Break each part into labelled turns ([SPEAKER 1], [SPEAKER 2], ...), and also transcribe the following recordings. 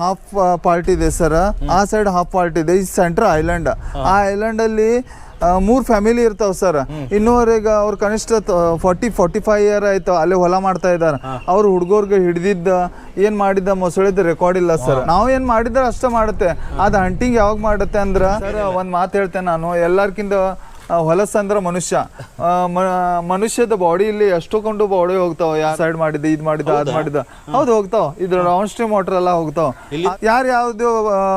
[SPEAKER 1] Half part ಇದೆ sir ಆ side half part ಇದೆ. ಈ ಸೆಂಟ್ರ್ ಐಲ್ಯಾಂಡ್ ಆ ಐಲ್ಯಾಂಡ್ ಅಲ್ಲಿ ಮೂರ್ ಫ್ಯಾಮಿಲಿ ಇರ್ತಾವ ಸರ್ ಇನ್ನೂವರೆಗೆ ಅವ್ರ ಕನಿಷ್ಠ ಫಾರ್ಟಿ ಫಾರ್ಟಿ ಫೈವ್ ಇಯರ್ ಆಯ್ತು. ಅಲ್ಲಿ ಹೊಲ ಮಾಡ್ತಾ ಇದ್ದಾರೆ ಅವ್ರ ಹುಡುಗರ್ಗೆ ಹಿಡಿದಿದ್ದ ಏನ್ ಮಾಡಿದ್ದ ಮೊಸಳೆದ ರೆಕಾರ್ಡ್ ಇಲ್ಲ ಸರ್ ನಾವು ಏನ್ ಮಾಡಿದ್ರೆ ಅಷ್ಟೇ ಮಾಡುತ್ತೆ. ಅದ್ ಹಂಟಿಂಗ್ ಯಾವಾಗ ಮಾಡುತ್ತೆ ಅಂದ್ರ ಸರ್. ಒಂದ್ ಮಾತು ಹೇಳ್ತೇನೆ ನಾನು. ಎಲ್ಲಾರ್ಕಿಂತ ಹೊಲಸಂದ್ರ ಮನುಷ್ಯ. ಆ, ಬಾಡಿ ಮನುಷ್ಯದ ಬಾಡಿಯಲ್ಲಿ ಕೊಂಡು ಬಾಡಿ ಹೋಗ್ತಾವ. ಯಾವ ಸೈಡ್ ಮಾಡಿದ ಇದ್ ಮಾಡಿದ ಅದ್ ಮಾಡಿದ ಹೌದು ಹೋಗ್ತಾವ. ಇದ್ರ ರೌಂಡ್ ಸ್ಟ್ರೀಮ್ ವಾಟರ್ ಎಲ್ಲ ಹೋಗ್ತಾವ. ಯಾರು ಯಾವ್ದು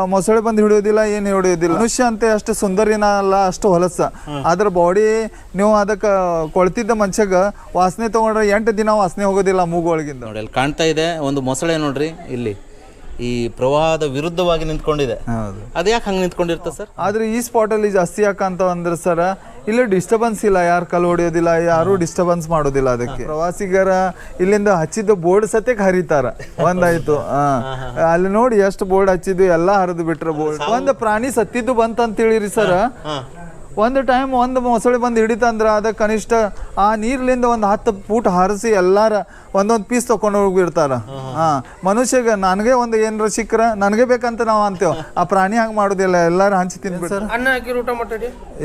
[SPEAKER 1] ಮೊಸಳೆ ಬಂದು ಹಿಡಿಯೋದಿಲ್ಲ ಏನ್ ಹಿಡಿಯೋದಿಲ್ಲ. ಮನುಷ್ಯ ಅಂತ ಅಷ್ಟು ಸುಂದರಿನ ಅಲ್ಲ ಅಷ್ಟು ಹೊಲಸ. ಅದ್ರ ಬಾಡಿ ನೀವು ಅದಕ್ಕೆ ಕೊಳ್ತಿದ್ದ ಮನುಷ್ಯಗ ವಾಸನೆ ತಗೊಂಡ್ರೆ ಎಂಟು ದಿನ ವಾಸನೆ ಹೋಗೋದಿಲ್ಲ ಮೂಗೊಳಗಿಂದ
[SPEAKER 2] ನೋಡಿ ಅಲ್ಲಿ ಕಾಣ್ತಾ ಇದೆ ಒಂದು ಮೊಸಳೆ ನೋಡ್ರಿ ಇಲ್ಲಿ. ಈ ಪ್ರವಾಹದ ವಿರುದ್ಧವಾಗಿ ನಿಂತ್ಕೊಂಡಿದೆ.
[SPEAKER 1] ಹೌದು.
[SPEAKER 2] ಅದು ಯಾಕೆ ಹಂಗೆ ನಿಂತ್ಕೊಂಡಿರ್ತದೆ ಸರ್?
[SPEAKER 1] ಆದ್ರೆ ಈ ಸ್ಪಾಟ್ ಅಲ್ಲಿ ಜಾಸ್ತಿ ಯಾಕಂತ ಅಂದ್ರೆ ಸರ್ ಇಲ್ಲಿ ಡಿಸ್ಟರ್ಬೆನ್ಸ್ ಇಲ್ಲ ಯಾರು ಕಲ್ಲು ಹೊಡೆಯೋದಿಲ್ಲ ಯಾರು ಡಿಸ್ಟರ್ಬೆನ್ಸ್ ಮಾಡೋದಿಲ್ಲ ಅದಕ್ಕೆ. ಪ್ರವಾಸಿಗರ ಇಲ್ಲಿಂದ ಹಚ್ಚಿದ ಬೋರ್ಡ್ ಸತ್ಯಕ್ಕೆ ಹರಿತಾರ. ಒಂದಾಯ್ತು ಆ. ಅಲ್ಲಿ ನೋಡಿ ಎಷ್ಟು ಬೋರ್ಡ್ ಹಚ್ಚಿದ್ದು ಎಲ್ಲಾ ಹರಿದು ಬಿಟ್ರೆ ಬೋರ್ಡ್ ಒಂದು ಪ್ರಾಣಿ ಸತ್ತಿದ್ದು ಬಂತಂತ ಹೇಳಿರಿ ಸರ್ ಒಂದು ಟೈಮ್ ಒಂದು ಮೊಸಳೆ ಬಂದು ಹಿಡಿತಂದ್ರೆ ಅದು ಕನಿಷ್ಠ ಆ ನೀರ್ಲಿಂದ ಒಂದು ಹತ್ತು ಫೂಟ್ ಹರಿಸಿ ಎಲ್ಲಾರ ಒಂದೊಂದು ಪೀಸ್ ತಕೊಂಡು ಹೋಗ್ಬಿಡ್ತಾರ. ಹಾ. ಮನುಷ್ಯಗ ನನಗೆ ಒಂದು ಏನ್ರ ಸಿಕ್ಕರ ನನಗೆ ಬೇಕಂತ ನಾವು ಅಂತೇವ್. ಆ ಪ್ರಾಣಿ ಹಂಗೆ ಮಾಡೋದಿಲ್ಲ ಎಲ್ಲಾರು ಹಂಚಿ ತಿನ್ಬಿಡ್ತಾರ.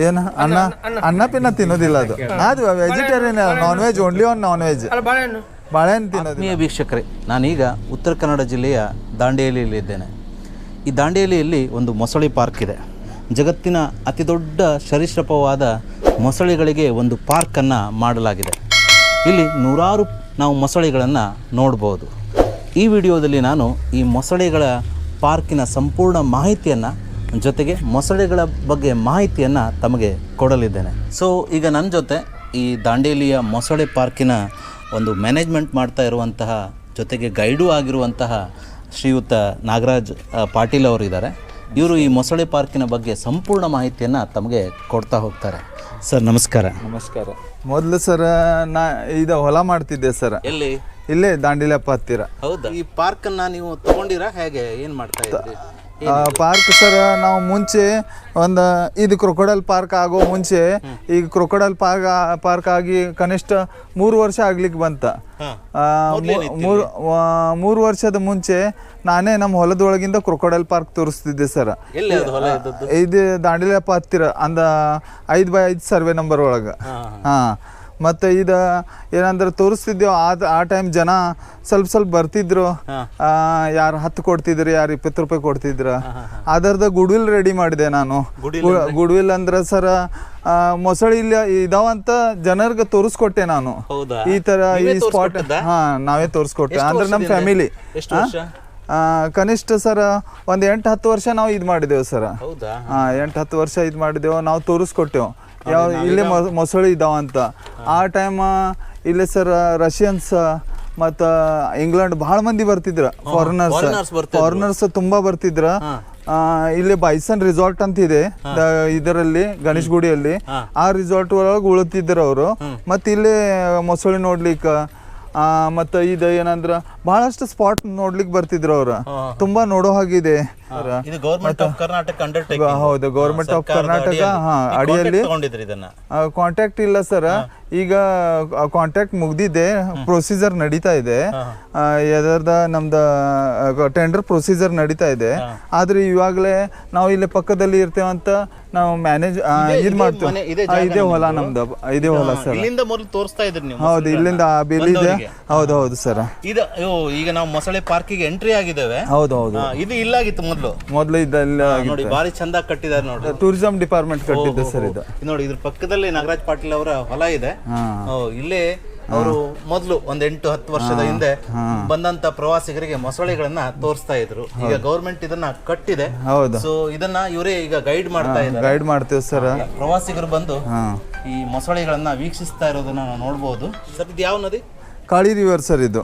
[SPEAKER 1] ಏನ? ಅನ್ನ? ಅನ್ನ ಪಿನ್ನ ತಿನ್ನೋದಿಲ್ಲ ಅದು. ಅದು vegetarian non veg only one non veg.
[SPEAKER 3] ಬಾಳೆಹಣ್ಣು
[SPEAKER 1] ತಿನ್ನೋದು
[SPEAKER 2] ವೀಕ್ಷಕರೇ ನಾನೀಗ ಉತ್ತರ ಕನ್ನಡ ಜಿಲ್ಲೆಯ ದಾಂಡೇಲಿಯಲ್ಲಿ ಇದ್ದೇನೆ ಈ ದಾಂಡೇಲಿಯಲ್ಲಿ ಒಂದು ಮೊಸಳೆ ಪಾರ್ಕ್ ಇದೆ. ಜಗತ್ತಿನ ಅತಿ ದೊಡ್ಡ ಸರೀಸೃಪವಾದ ಮೊಸಳೆಗಳಿಗೆ ಒಂದು ಪಾರ್ಕನ್ನು ಮಾಡಲಾಗಿದೆ. ಇಲ್ಲಿ ನೂರಾರು ನಾವು ಮೊಸಳೆಗಳನ್ನು ನೋಡ್ಬೋದು. ಈ ವಿಡಿಯೋದಲ್ಲಿ ನಾನು ಈ ಮೊಸಳೆಗಳ ಪಾರ್ಕಿನ ಸಂಪೂರ್ಣ ಮಾಹಿತಿಯನ್ನು, ಜೊತೆಗೆ ಮೊಸಳೆಗಳ ಬಗ್ಗೆ ಮಾಹಿತಿಯನ್ನು ತಮಗೆ ಕೊಡಲಿದ್ದೇನೆ. ಸೊ ಈಗ ನನ್ನ ಜೊತೆ ಈ ದಾಂಡೇಲಿಯ ಮೊಸಳೆ ಪಾರ್ಕಿನ ಒಂದು ಮ್ಯಾನೇಜ್ಮೆಂಟ್ ಮಾಡ್ತಾ ಇರುವಂತಹ, ಜೊತೆಗೆ ಗೈಡು ಆಗಿರುವಂತಹ ಶ್ರೀಯುತ ನಾಗರಾಜ್ ಪಾಟೀಲ್ ಅವರು ಇದ್ದಾರೆ ಇವರು ಈ ಮೊಸಳೆ ಪಾರ್ಕಿನ ಬಗ್ಗೆ ಸಂಪೂರ್ಣ ಮಾಹಿತಿಯನ್ನು ತಮಗೆ ಕೊಡ್ತಾ ಹೋಗ್ತಾರೆ. ಸರ್ ನಮಸ್ಕಾರ.
[SPEAKER 1] ನಮಸ್ಕಾರ. ಮೊದಲು ಸರ್ ನಾ ಇದು ಹೊಲ ಮಾಡ್ತಿದ್ದೆ ಸರ್.
[SPEAKER 2] ಎಲ್ಲಿ?
[SPEAKER 1] ಇಲ್ಲೇ ದಾಂಡಿಲಪ್ಪ ಹತ್ತಿರ.
[SPEAKER 2] ಹೌದಾ? ಈ ಪಾರ್ಕನ್ನು ನೀವು ತಗೊಂಡಿರಾ? ಹೇಗೆ? ಏನು ಮಾಡ್ತಾ ಇದ್ರಿ?
[SPEAKER 1] ಪಾರ್ಕ್ ಸರ್ ನಾವು ಮುಂಚೆ ಒಂದು ಇದು ಕ್ರೊಕೊಡಲ್ ಪಾರ್ಕ್ ಆಗೋ ಮುಂಚೆ ಈಗ ಕ್ರೊಕೊಡಲ್ ಪಾರ್ಕ್ ಪಾರ್ಕ್ ಆಗಿ ಕನಿಷ್ಠ ಮೂರು ವರ್ಷ ಆಗ್ಲಿಕ್ಕೆ ಬಂತ. ಮೂರು ಮೂರು ವರ್ಷದ ಮುಂಚೆ ನಾನೇ ನಮ್ಮ ಹೊಲದೊಳಗಿಂದ ಕ್ರೊಕೊಡಲ್ ಪಾರ್ಕ್ ತೋರಿಸ್ತಿದ್ದೆ ಸರ್. ಇದು ದಾಂಡಿಲಪ್ಪ ಹತ್ತಿರ ಅಂದ ಐದು ಬೈ ಐದು ಸರ್ವೆ ನಂಬರ್ ಒಳಗೆ. ಹಾಂ. ಮತ್ತು ಇದ ಏನಂದ್ರೆ ತೋರಿಸ್ತಿದ್ದೇವು. ಆ ಆ ಟೈಮ್ ಜನ ಸ್ವಲ್ಪ ಸ್ವಲ್ಪ ಬರ್ತಿದ್ರು. ಯಾರು ಹತ್ತು ಕೊಡ್ತಿದ್ರು ಯಾರು ಇಪ್ಪತ್ತು ರೂಪಾಯಿ ಕೊಡ್ತಿದ್ರು. ಅದರದ ಗುಡ್ವಿಲ್ ರೆಡಿ ಮಾಡಿದೆ ನಾನು. ಗುಡ್ವಿಲ್ ಅಂದ್ರೆ? ಸರ ಮೊಸಳಿ ಇಲ್ಲ ಇದಾವಂತ ಜನರಿಗೆ ತೋರಿಸ್ಕೊಟ್ಟೆ ನಾನು. ಈ ತರ ಈ ಸ್ಪಾಟ್? ಹಾ ನಾವೇ ತೋರಿಸ್ಕೊಟ್ಟೆ. ಅಂದ್ರೆ ನಮ್ಮ ಫ್ಯಾಮಿಲಿ ಕನಿಷ್ಠ ಸರ್ ಒಂದು ಎಂಟು ಹತ್ತು ವರ್ಷ ನಾವು ಇದು ಮಾಡಿದೆವು ಸರ್. ಎಂಟು ಹತ್ತು ವರ್ಷ ಇದು ಮಾಡಿದೆವು. ನಾವು ತೋರಿಸ್ಕೊಟ್ಟೆವು. ಯಾವ ಇಲ್ಲಿ ಮೊ- ಮೊಸಳೆ ಇದಾವಂತ ಆ ಟೈಮ್ ಇಲ್ಲಿ ಸರ್ ರಷ್ಯನ್ಸ್ ಮತ್ತ ಇಂಗ್ಲೆಂಡ್ ಬಹಳ ಮಂದಿ ಬರ್ತಿದ್ರ. ಫಾರಿನರ್ಸ್ ಫಾರಿನರ್ಸ್ ತುಂಬಾ ಬರ್ತಿದ್ರ. ಇಲ್ಲಿ ಬೈಸನ್ ರಿಸಾರ್ಟ್ ಅಂತ ಇದೆ. ಇದರಲ್ಲಿ ಗಣೇಶ್ ಗುಡಿಯಲ್ಲಿ. ಆ ರಿಸಾರ್ಟ್ ಒಳಗೆ ಉಳುತ್ತಿದ್ರು ಅವರು. ಮತ್ತೆ ಇಲ್ಲಿ ಮೊಸಳೆ ನೋಡ್ಲಿಕ್ಕೆ ಆ, ಮತ್ತೆ ಇದು ಏನಂದ್ರ ಬಹಳಷ್ಟು ಸ್ಪಾಟ್ ನೋಡ್ಲಿಕ್ಕೆ ಬರ್ತಿದ್ರು ಅವ್ರ. ತುಂಬಾ ನೋಡೋ ಹಾಗಿದೆ
[SPEAKER 2] ಇದು ಗೌರ್ಮೆಂಟ್ ಆಫ್ ಕರ್ನಾಟಕ ಅಂಡರ್ಟೇಕಿಂಗ್
[SPEAKER 1] ಹೌದು ಗೌರ್ಮೆಂಟ್ ಆಫ್ ಕರ್ನಾಟಕ ಹಾ ಅಡಿಯಲ್ಲಿ
[SPEAKER 2] ತಗೊಂಡಿದ್ರಿ ಇದನ್ನ?
[SPEAKER 1] ಕಾಂಟ್ಯಾಕ್ಟ್ ಇಲ್ಲ ಸರ್. ಈಗ ಕಾಂಟ್ಯಾಕ್ಟ್ ಮುಗ್ದಿದೆ ಪ್ರೊಸೀಜರ್ ನಡೀತಾ ಇದೆ. ಎದರ್ದ ನಮ್ದು ಟೆಂಡರ್ ಪ್ರೊಸೀಜರ್ ನಡೀತಾ ಇದೆ. ಆದ್ರೆ ಇವಾಗಲೇ ನಾವು ಇಲ್ಲಿ ಪಕ್ಕದಲ್ಲಿ ಇರ್ತೇವಂತ ನಾವು ಮ್ಯಾನೇಜ್ ಇದ್ ಮಾಡ್ತೇವೆ.
[SPEAKER 2] ಇದೇ
[SPEAKER 1] ಹೊಲ ನಮ್ದು? ಇದೇ ಹೊಲ ಸರ್.
[SPEAKER 2] ಇಲ್ಲಿಂದ ಮೊದಲು ತೋರಿಸ್ತಾ ಇದ್ರಿ ನೀವು
[SPEAKER 1] ಹೌದು ಇಲ್ಲಿಂದ ಆ ಬಿಲ್ ಇದೆ. ಹೌದು ಹೌದು ಸರ್.
[SPEAKER 2] ಇದು ಈಗ ನಾವು ಮೊಸಳೆ ಪಾರ್ಕಿಗೆ ಎಂಟ್ರಿ ಆಗಿದ್ದೇವೆ.
[SPEAKER 1] ಹೌದು ಹೌದು.
[SPEAKER 2] ಇದು ಇಲ್ಲಾಗಿತ್ತು ಮೊದಲು.
[SPEAKER 1] ಮೊದಲು. ಇದೆಲ್ಲ
[SPEAKER 2] ನೋಡಿ ಬಾರಿ ಚಂದ ಕಟ್ಟಿದ್ದಾರೆ ನೋಡಿ.
[SPEAKER 1] ಟೂರಿಸಂ ಡಿಪಾರ್ಟ್ಮೆಂಟ್ ಕಟ್ಟಿದ್ದು ಸರ್ ಇದು.
[SPEAKER 2] ನೋಡಿ ಇದ್ರ ಪಕ್ಕದಲ್ಲಿ ನಾಗರಾಜ್ ಪಾಟೀಲ್ ಅವರ ಹೊಲ ಇದೆ. ಇಲ್ಲಿ ಅವರು ಮೊದಲು ಒಂದ್ ಎಂಟು ಹತ್ತು ವರ್ಷದ ಹಿಂದೆ ಬಂದಂತ ಪ್ರವಾಸಿಗರಿಗೆ ಮೊಸಳೆಗಳನ್ನ ತೋರಿಸ್ತಾ ಇದ್ರು. ಈಗ ಗೌರ್ಮೆಂಟ್ ಇದನ್ನ ಕಟ್ಟಿದೆ. ಸೊ ಇದನ್ನ ಇವರೇ ಈಗ ಗೈಡ್ ಮಾಡ್ತಾ ಇದ್ದಾರೆ.
[SPEAKER 1] ಗೈಡ್ ಮಾಡ್ತೇವೆ ಸರ್.
[SPEAKER 2] ಪ್ರವಾಸಿಗರು ಬಂದು ಈ ಮೊಸಳೆಗಳನ್ನ ವೀಕ್ಷಿಸ್ತಾ ಇರೋದನ್ನ ನಾವು ನೋಡ್ಬೋದು. ಸರ್ ಇದು ಯಾವ ನದಿ?
[SPEAKER 1] ಕಾಳಿ ರಿವರ್ ಸರ್ ಇದು.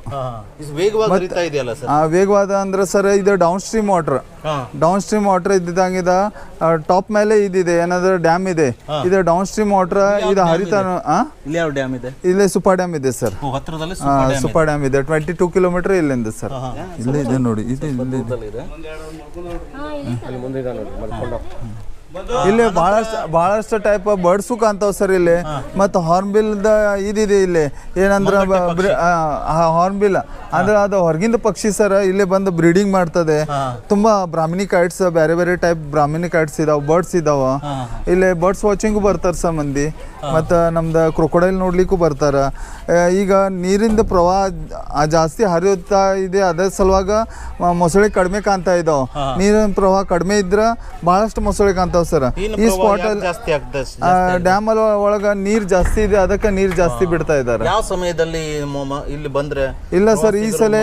[SPEAKER 2] ಇದು ವೇಗವಾಗಿ ಹರಿತಾ ಇದೆಯಲ್ಲ ಸರ್?
[SPEAKER 1] ಆ, ವೇಗವಾದ ಅಂದ್ರೆ ಸರ್ ಇದು ಡೌನ್ ಸ್ಟ್ರೀಮ್ ವಾಟರ್
[SPEAKER 2] ಹಾ.
[SPEAKER 1] ಡೌನ್ ಸ್ಟ್ರೀಮ್ ವಾಟರ್ ಇದ್ದಿದ್ದಂಗಿದ ಟಾಪ್ ಮೇಲೆ ಇದಿದೆ ಏನಾದ್ರೂ ಡ್ಯಾಮ್ ಇದೆ. ಇದು ಡೌನ್ ಸ್ಟ್ರೀಮ್ ವಾಟರ್ ಇದು ಹರಿತಾ?
[SPEAKER 2] ಇಲ್ಲಿ ಯಾವ ಡ್ಯಾಮ್ ಇದೆ?
[SPEAKER 1] ಇಲ್ಲೇ ಸುಪಾ ಡ್ಯಾಮ್ ಇದೆ ಸರ್.
[SPEAKER 2] ಹತ್ರದಲ್ಲಿ
[SPEAKER 1] ಸುಪಾ ಡ್ಯಾಮ್ ಇದೆ. ಟ್ವೆಂಟಿ ಟೂ ಕಿಲೋಮೀಟರ್ ಇಲ್ಲಿಂದ ಸರ್. ಇಲ್ಲೇ ಇದೆ ನೋಡಿ ಇದು ಇಲ್ಲೇ ಇದೆ.
[SPEAKER 2] ಇದೆ
[SPEAKER 1] ಇಲ್ಲಿ ಬಹಳಷ್ಟು ಬಹಳಷ್ಟು ಟೈಪ್ ಬರ್ಡ್ಸು ಕಾಣ್ತಾವ ಸರ್ ಇಲ್ಲಿ. ಮತ್ತು ಹಾರ್ನ್ಬಿಲ್ದ ಇದಿದೆ ಇಲ್ಲಿ. ಏನಂದ್ರ ಹಾರ್ನ್ಬಿಲ್ ಅಂದ್ರೆ ಅದು ಹೊರಗಿಂದ ಪಕ್ಷಿ ಸರ್ ಇಲ್ಲಿ ಬಂದು ಬ್ರೀಡಿಂಗ್ ಮಾಡ್ತದೆ. ತುಂಬಾ ಬ್ರಾಹ್ಮಿನಿ ಕೈಟ್ಸ್ ಬೇರೆ ಬೇರೆ ಟೈಪ್ ಬ್ರಾಹ್ಮಿನಿ ಕೈಟ್ಸ್ ಇದಾವ ಬರ್ಡ್ಸ್ ಇದಾವ. ಇಲ್ಲಿ ಬರ್ಡ್ಸ್ ವಾಚಿಂಗು ಬರ್ತಾರ ಸರ್ ಮಂದಿ ಮತ್ತು ನಮ್ದು ಕ್ರೊಕೊಡೈಲ್ ನೋಡ್ಲಿಕ್ಕೂ ಬರ್ತಾರ. ಈಗ ನೀರಿಂದ ಪ್ರವಾಹ ಜಾಸ್ತಿ ಹರಿಯುತ್ತಾ ಇದೆ ಅದರ ಸಲುವಾಗ ಮೊಸಳೆ ಕಡಿಮೆ ಕಾಣ್ತಾ ಇದಾವ. ನೀರಿನ ಪ್ರವಾಹ ಕಡಿಮೆ ಇದ್ರ ಬಹಳಷ್ಟು ಮೊಸಳೆ ಕಾಣ್ತಾವ. ಸರ್. ಈ ಸ್ಪಾಟ್ ಅಲ್ಲಿ
[SPEAKER 2] ಜಾಸ್ತಿ ಆಗ್ತದೆ?
[SPEAKER 1] ಡ್ಯಾಮ್ ಅಲ್ಲಿ ಒಳಗ ನೀರ್ ಜಾಸ್ತಿ ಇದೆ ಅದಕ್ಕೆ ನೀರ್ ಜಾಸ್ತಿ ಬಿಡ್ತಾ ಇದ್ದಾರೆ.
[SPEAKER 2] ಯಾವ ಸಮಯದಲ್ಲಿ ಇಲ್ಲಿ ಬಂದ್ರೆ
[SPEAKER 1] ಇಲ್ಲ ಸರ್ ಈ ಸಲ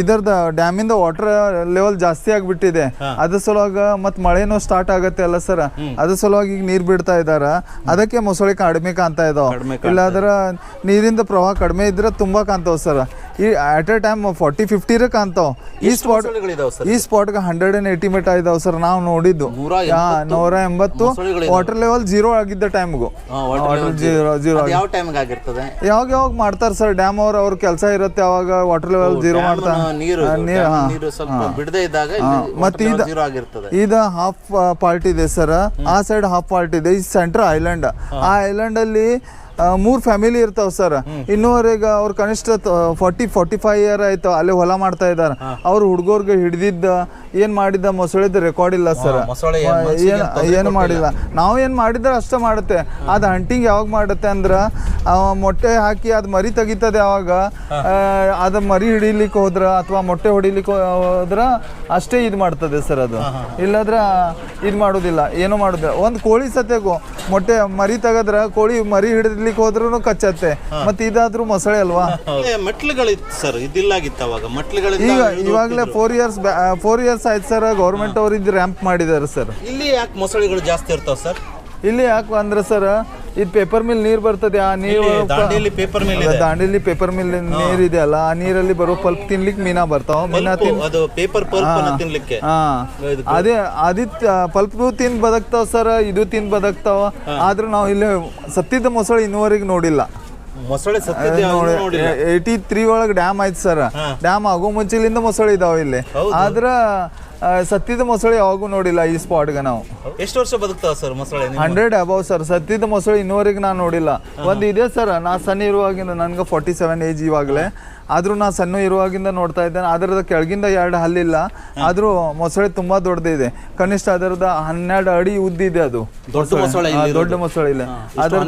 [SPEAKER 1] ಇದರದ ಡ್ಯಾಮ್ ಡ್ಯಾಮಿಂದ ವಾಟರ್ ಲೆವೆಲ್ ಜಾಸ್ತಿ ಆಗ್ಬಿಟ್ಟಿದೆ. ಅದ್ರ ಸಲುವಾಗ ಮತ್ ಮಳೆನೂ ಸ್ಟಾರ್ಟ್ ಆಗತ್ತೆ ಅಲ್ಲ ಸರ್? ಅದ್ರ ಸಲುವಾಗಿ ಈಗ ನೀರ್ ಬಿಡ್ತಾ ಇದಾರ. ಅದಕ್ಕೆ ಮೊಸಳೆ ಕಡಿಮೆ ಕಾಣ್ತಾ ಇದಾವ.
[SPEAKER 2] ಇಲ್ಲ
[SPEAKER 1] ಇಲ್ಲಾದ್ರ ನೀರಿಂದ ಪ್ರವಾಹ ಕಡಿಮೆ ಇದ್ರೆ ತುಂಬಾ ಕಾಣ್ತಾವ ಸರ್. ಈ ಅಟ್ ಎ ಟೈಮ್ ಫಾರ್ಟಿ ಫಿಫ್ಟಿರ ಕಾಣ್ತಾವ. ಈ ಸ್ಪಾಟ್ ಈ ಸ್ಪಾಟ್ಗೆ ಹಂಡ್ರೆಡ್ ಅಂಡ್ ಏಯ್ಟಿ ಮೀಟರ್ ಇದಾವ ಸರ್ ನಾವು ನೋಡಿದ್ದು.
[SPEAKER 2] ನೂರ
[SPEAKER 1] ಎಂಬತ್ತು. ವಾಟರ್ ಲೆವೆಲ್ ಜೀರೋ ಆಗಿದ್ದ ಟೈಮ್ಗೂ ವಾಟರ್ ಜೀರೋ ಜೀರೋ
[SPEAKER 2] ಅದು ಯಾವ ಟೈಮ್ಗೆ ಆಗಿರ್ತದೆ?
[SPEAKER 1] ಯಾವಾಗ ಯಾವಾಗ ಮಾಡ್ತಾರೆ ಸರ್ ಡ್ಯಾಮ್ ಅವ್ರ ಅವ್ರ ಕೆಲಸ ಇರುತ್ತೆ ಅವಾಗ ವಾಟರ್ ಲೆವೆಲ್ ಜೀರೋ ಮಾಡ್ತಾರೆ
[SPEAKER 2] ನೀರು ಬಿಡದೇ ಇದ್ದಾಗ
[SPEAKER 1] ಮತ್ತೆ ಇದು- ಹಾಫ್ ಪಾರ್ಟ್ ಇದೆ ಸರ್ ಆ ಸೈಡ್ ಹಾಫ್ ಪಾರ್ಟ್ ಇದೆ. ಈ ಸೆಂಟ್ರ್ ಐಲ್ಯಾಂಡ್ ಆ ಐಲ್ಯಾಂಡ್ ಅಲ್ಲಿ ಮೂರ್ ಫ್ಯಾಮಿಲಿ ಇರ್ತಾವ ಸರ್ ಇನ್ನೂವರೆಗೆ ಅವ್ರು ಕನಿಷ್ಠ ಫಾರ್ಟಿ ಫಾರ್ಟಿ ಫೈವ್ ಇಯರ್ ಆಯ್ತು. ಅಲ್ಲಿ ಹೊಲ ಮಾಡ್ತಾ ಇದ್ದಾರೆ. ಅವ್ರ ಹುಡುಗರ್ಗೆ ಹಿಡಿದಿದ್ದ ಏನ್ ಮಾಡಿದ್ದ ಮೊಸಳೆದ ರೆಕಾರ್ಡ್ ಇಲ್ಲ ಸರ್ ಏನ್ ಏನು ಮಾಡಿಲ್ಲ. ನಾವು ಏನು ಮಾಡಿದ್ರೆ ಅಷ್ಟೇ ಮಾಡುತ್ತೆ. ಅದು ಹಂಟಿಂಗ್ ಯಾವಾಗ ಮಾಡುತ್ತೆ ಅಂದ್ರೆ ಮೊಟ್ಟೆ ಹಾಕಿ ಅದು ಮರಿ ತೆಗಿತದೆ ಯಾವಾಗ ಅದು ಮರಿ ಹಿಡಿಲಿಕ್ಕೆ ಹೋದ್ರ ಅಥವಾ ಮೊಟ್ಟೆ ಹೊಡಿಲಿಕ್ಕೆ ಹೋದ್ರ ಅಷ್ಟೇ ಇದು ಮಾಡ್ತದೆ ಸರ್ ಅದು. ಇಲ್ಲದ್ರ ಇದು ಮಾಡೋದಿಲ್ಲ. ಏನು ಮಾಡೋದಿಲ್ಲ. ಒಂದು ಕೋಳಿ ಸತ್ಯಕ್ಕೂ ಮೊಟ್ಟೆ ಮರಿ ತೆಗದ್ರ ಕೋಳಿ ಮರಿ ಹಿಡಿಲಿಕ್ಕೆ ಹೋದ್ರೂ ಕಚ್ಚತ್ತೆ. ಮತ್ತೆ ಇದಾದ್ರೂ ಮೊಸಳೆ ಅಲ್ವಾ?
[SPEAKER 2] ಮೆಟ್ಲುಗಳಿತ್ತು ಸರ್ ಇದಿಲ್ಲಾಗಿತ್ತು ಅವಾಗ. ಮೆಟ್ಲುಗಳಿಂದ
[SPEAKER 1] ಈಗ ಇವಾಗಲೇ ಫೋರ್ ಇಯರ್ಸ್ ಫೋರ್ ಇಯರ್ಸ್ ಆಯ್ತು ಸರ್ ಗೌರ್ಮೆಂಟ್ ಅವರು ಇದು ರ್ಯಾಂಪ್ ಮಾಡಿದ್ದಾರೆ ಸರ್
[SPEAKER 2] ಇಲ್ಲಿ ಯಾಕೆ ಮೊಸಳೆಗಳು ಜಾಸ್ತಿ ಇರ್ತಾವ ಸರ್
[SPEAKER 1] ಇಲ್ಲಿ ಯಾಕೆ ಅಂದ್ರೆ ಸರ್ ಇದು ಪೇಪರ್ ಮಿಲ್ ನೀರ್ ಬರ್ತದೆ ಆ ನೀರು
[SPEAKER 2] ದಾಂಡೇಲಿ ಪೇಪರ್ ಮಿಲ್
[SPEAKER 1] ಅದ ದಾಂಡೇಲಿ ಪೇಪರ್ ಮಿಲ್ ನೀರು ಇದೆ ಅಲ್ಲ ಆ ನೀರಲ್ಲಿ ಬರೋ ಪಲ್ಪ್ ತಿನ್ಲಿಕ್ಕೆ ಮೀನಾ ಬರ್ತಾವ? ಮೀನಾ ತಿನ್
[SPEAKER 2] ಅದು ಪೇಪರ್ ಪಲ್ಪ್ ತಿನ್ಲಿಕ್ಕೆ.
[SPEAKER 1] ಅದೇ ಅದಿತ್ ಪಲ್ಪ್ ತಿನ್ ಬದಕ್ತಾವ ಸರ್ ಇದು ತಿನ್ ಬದಕ್ತಾವ. ಆದ್ರೆ ನಾವು ಇಲ್ಲಿ ಸತ್ತಿದ್ದ ಮೊಸಳೆ ಇನ್ನುವರೆಗೆ ನೋಡಿಲ್ಲ.
[SPEAKER 2] ಮೊಸಳೆ
[SPEAKER 1] ಏಯ್ಟಿ ತ್ರೀ ಒಳಗೆ ಡ್ಯಾಮ್ ಆಯ್ತು ಸರ್. ಡ್ಯಾಮ್ ಆಗೋ ಮುಂಚೆಲಿಂದ ಮೊಸಳೆ ಇದಾವ ಇಲ್ಲಿ. ಆದ್ರ ಆ, ಸತ್ತಿದ್ದ ಮೊಸಳೆ ಯಾವಾಗೂ ನೋಡಿಲ್ಲ ಈ ಸ್ಪಾಟ್ಗೆ ನಾವು.
[SPEAKER 2] ಎಷ್ಟು ವರ್ಷ ಬದುಕ್ತಾವ ಸರ್ ಮೊಸಳೆ?
[SPEAKER 1] ಹಂಡ್ರೆಡ್ ಅಬೌವ್ ಸರ್ ಸತ್ತಿದ ಮೊಸಳೆ ಇನ್ನೂವರೆಗೆ ನಾನು ನೋಡಿಲ್ಲ. ಒಂದು ಇದೆ ಸರ್ ನಾ ಸಣ್ಣ ಇರುವಾಗಿಂದ ನನ್ಗೆ ಫಾರ್ಟಿ ಸೆವೆನ್ ಏಜ್ ಇವಾಗಲೇ. ಆದ್ರೂ ನಾ ಸಣ್ಣ ಇರುವಾಗಿಂದ ನೋಡ್ತಾ ಇದ್ದೇನೆ. ಅದರದ ಕೆಳಗಿಂದ ಎರಡು ಹಲ್ಲಿಲ್ಲ. ಆದ್ರೂ ಮೊಸಳೆ ತುಂಬಾ ದೊಡ್ಡದಿದೆ ಕನಿಷ್ಠ ಅದರದ ಹನ್ನೆರಡು ಅಡಿ ಉದ್ದಿದೆ ಅದು.
[SPEAKER 2] ದೊಡ್ಡ ಮೊಸಳೆ.
[SPEAKER 1] ಆ, ದೊಡ್ಡ ಮೊಸಳೆ ಇಲ್ಲ. ಅದರದ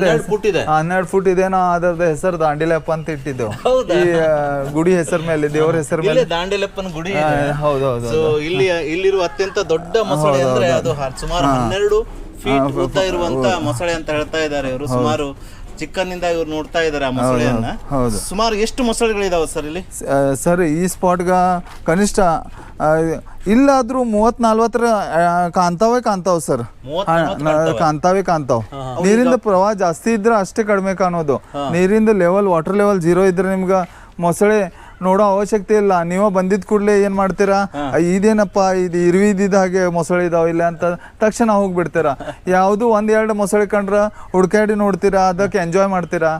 [SPEAKER 2] ಹನ್ನೆರಡು ಫುಟ್ ಇದೆ.
[SPEAKER 1] ನಾ ಅದರದ ಹೆಸರು ದಾಂಡಿಲೆಪ್ಪ ಅಂತ
[SPEAKER 2] ಇಟ್ಟಿದ್ದು?
[SPEAKER 1] ಈ ಗುಡಿ ಹೆಸರ ಮೇಲೆ ದೇವರ ಹೆಸರ ಮೇಲೆ.
[SPEAKER 2] ದಾಂಡಿಲೆಪ್ಪನ ಗುಡಿ
[SPEAKER 1] ಹೌದೌದು ಹೌದು ಹೌದು
[SPEAKER 2] ಸೊ ಇಲ್ಲಿ ಇಲ್ಲಿರುವ ಅತ್ಯಂತ ದೊಡ್ಡ ಮೊಸಳೆ ಅಂದ್ರೆ ಅದು ಸುಮಾರು ಹನ್ನೆರಡು ಫೀಟ್ ಉದ್ದ ಇರುವಂತ ಮೊಸಳೆ ಅಂತ ಹೇಳ್ತಾ ಇದ್ದಾರೆ ಇವರು. ಸುಮಾರು ಚಿಕ್ಕಂದಿಂದ ಇವ್ರು ನೋಡ್ತಾ ಇದ್ದಾರೆ ಆ ಮೊಸಳೆಯನ್ನ.
[SPEAKER 1] ಹೌದು
[SPEAKER 2] ಸುಮಾರು ಎಷ್ಟು ಮೊಸಳೆಗಳಿದಾವೆ ಸರ್ ಇಲ್ಲಿ?
[SPEAKER 1] ಸರ್ ಈ ಸ್ಪಾಟ್ಗ ಕನಿಷ್ಠ ಇಲ್ಲಾದ್ರೂ ಮೂವತ್ ನಲ್ವತ್ತರ ಕಾಂತಾವೆ ಕಾಣ್ತಾವೆ ಕಾಣ್ತಾವ ಸರ್ ಕಾಣ್ತಾವೆ ಕಾಣ್ತಾವ್ ನೀರಿಂದ ಪ್ರವಾಹ ಜಾಸ್ತಿ ಇದ್ರೆ ಅಷ್ಟೇ ಕಡಿಮೆ ಕಾಣೋದು. ನೀರಿಂದ ಲೆವೆಲ್ ವಾಟರ್ ಲೆವೆಲ್ ಜೀರೋ ಇದ್ರೆ ನಿಮ್ಗೆ ಮೊಸಳೆ ನೋಡೋ ಅವಶ್ಯಕತೆ ಇಲ್ಲ. ನೀವ ಬಂದಿದ್ ಕೂಡಲೇ ಏನ್ ಮಾಡ್ತೀರಾ? ಇದೇನಪ್ಪ ಇದು ಇರುವಿದ ಹಾಗೆ ಮೊಸಳೆ ಇದಾವ ಇಲ್ಲ ಅಂತ ತಕ್ಷಣ ಹೋಗ್ಬಿಡ್ತೀರಾ? ಯಾವುದು ಒಂದ್ ಎರಡು ಮೊಸಳೆ ಕಂಡ್ರ ಹುಡ್ಕಾಡಿ ನೋಡ್ತೀರಾ ಅದಕ್ಕೆ ಎಂಜಾಯ್ ಮಾಡ್ತೀರಾ?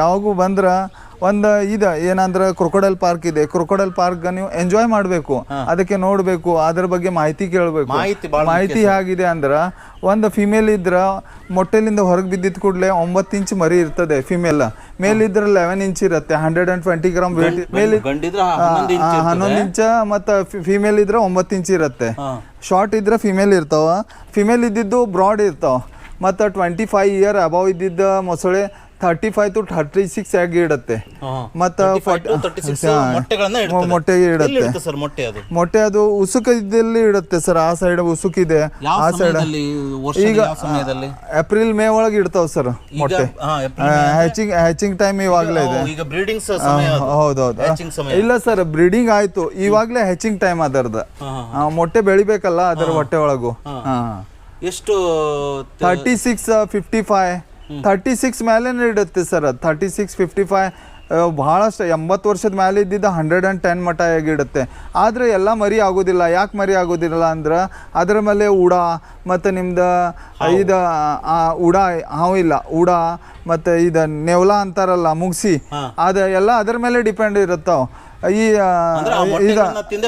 [SPEAKER 1] ಯಾವಾಗೂ ಬಂದ್ರ ಒಂದು ಇದು ಏನಂದ್ರೆ ಕ್ರೊಕೊಡಲ್ ಪಾರ್ಕ್ ಇದೆ. ಕ್ರೊಕೊಡಲ್ ಪಾರ್ಕ್ ನೀವು ಎಂಜಾಯ್ ಮಾಡಬೇಕು. ಅದಕ್ಕೆ ನೋಡಬೇಕು ಅದ್ರ ಬಗ್ಗೆ ಮಾಹಿತಿ ಕೇಳಬೇಕು.
[SPEAKER 2] ಮಾಹಿತಿ
[SPEAKER 1] ಹೇಗಿದೆ ಅಂದ್ರೆ ಒಂದು ಫಿಮೇಲ್ ಇದ್ರೆ ಮೊಟ್ಟೆಲಿಂದ ಹೊರಗೆ ಬಿದ್ದಿದ್ದ ಕೂಡಲೇ ಒಂಬತ್ತು ಇಂಚ್ ಮರಿ ಇರ್ತದೆ ಫಿಮೇಲ್ ಮೇಲಿದ್ರೆ ಲೆವೆನ್ ಇಂಚ್ ಇರುತ್ತೆ hundred and twenty gram weight ಮೇಲೆ.
[SPEAKER 2] ಹನ್ನೊಂದು ಇಂಚ
[SPEAKER 1] ಮತ್ತು ಫಿಮೇಲ್ ಇದ್ರೆ ಒಂಬತ್ತು ಇಂಚ್ ಇರುತ್ತೆ. ಶಾರ್ಟ್ ಇದ್ರೆ ಫಿಮೇಲ್ ಇರ್ತಾವ. ಫಿಮೇಲ್ ಇದ್ದಿದ್ದು ಬ್ರಾಡ್ ಇರ್ತಾವ. ಮತ್ತು ಟ್ವೆಂಟಿ ಫೈವ್ ಇಯರ್ ಅಬೌವ್ ಇದ್ದಿದ್ದ ಮೊಸಳೆ thirty five to thirty six ಆಗಿ ಇಡುತ್ತೆ. ಮತ್ತು
[SPEAKER 2] 35 to 36 ಮೊಟ್ಟೆಗಳನ್ನ ಇಡ್ತದೆ.
[SPEAKER 1] ಮೊಟ್ಟೆಗೆ
[SPEAKER 2] ಎಲ್ಲಿ
[SPEAKER 1] ಇಡುತ್ತೆ.
[SPEAKER 2] ಸರ್ ಮೊಟ್ಟೆ ಅದು?
[SPEAKER 1] ಮೊಟ್ಟೆ ಅದು ಉಸುಕ ಇದ್ದಲ್ಲಿ ಇಡುತ್ತೆ ಸರ್ ಆ ಸೈಡ್ ಉಸುಕಿದೆ. ಆ ಸೈಡ್ ಈಗ ಏಪ್ರಿಲ್ ಮೇ ಒಳಗೆ ಇಡ್ತಾವ ಸರ್ ಮೊಟ್ಟೆ. ಹ್ಯಾಚಿಂಗ್ ಹ್ಯಾಚಿಂಗ್ ಟೈಮ್ ಇವಾಗಲೇ ಇದೆ. ಹೌದೌದು. ಇಲ್ಲ ಸರ್ ಬ್ರೀಡಿಂಗ್ ಆಯ್ತು. ಇವಾಗಲೇ ಹ್ಯಾಚಿಂಗ್ ಟೈಮ್ ಅದರದ. ಮೊಟ್ಟೆ ಬೆಳಿಬೇಕಲ್ಲ ಅದರ ಹೊಟ್ಟೆ ಒಳಗು.
[SPEAKER 2] ಎಷ್ಟು
[SPEAKER 1] thirty six fifty five thirty six ಮೇಲೆ ಇಡುತ್ತೆ ಸರ್ ಅದು. ತರ್ಟಿ ಸಿಕ್ಸ್ ಫಿಫ್ಟಿ ಫೈವ್ ಬಹಳಷ್ಟು ಎಂಬತ್ತು ವರ್ಷದ ಮೇಲೆ ಇದ್ದಿದ್ದ ಹಂಡ್ರೆಡ್ ಆ್ಯಂಡ್ ಟೆನ್ ಮಟ ಆಗಿಡುತ್ತೆ ಆದರೆ ಎಲ್ಲ ಮರಿ ಆಗೋದಿಲ್ಲ. ಯಾಕೆ ಮರಿ ಆಗೋದಿಲ್ಲ ಅಂದ್ರೆ ಅದರ ಮೇಲೆ ಉಡ ಮತ್ತು ನಿಮ್ದು ಇದು ಆ, ಉಡ ಹಾವು ಇಲ್ಲ. ಉಡ ಮತ್ತು ಇದು ನೆವಲ ಅಂತಾರಲ್ಲ ಮುಗಿಸಿ. ಅದು ಎಲ್ಲ ಅದರ ಮೇಲೆ ಡಿಪೆಂಡ್ ಇರುತ್ತಾವ. ಈ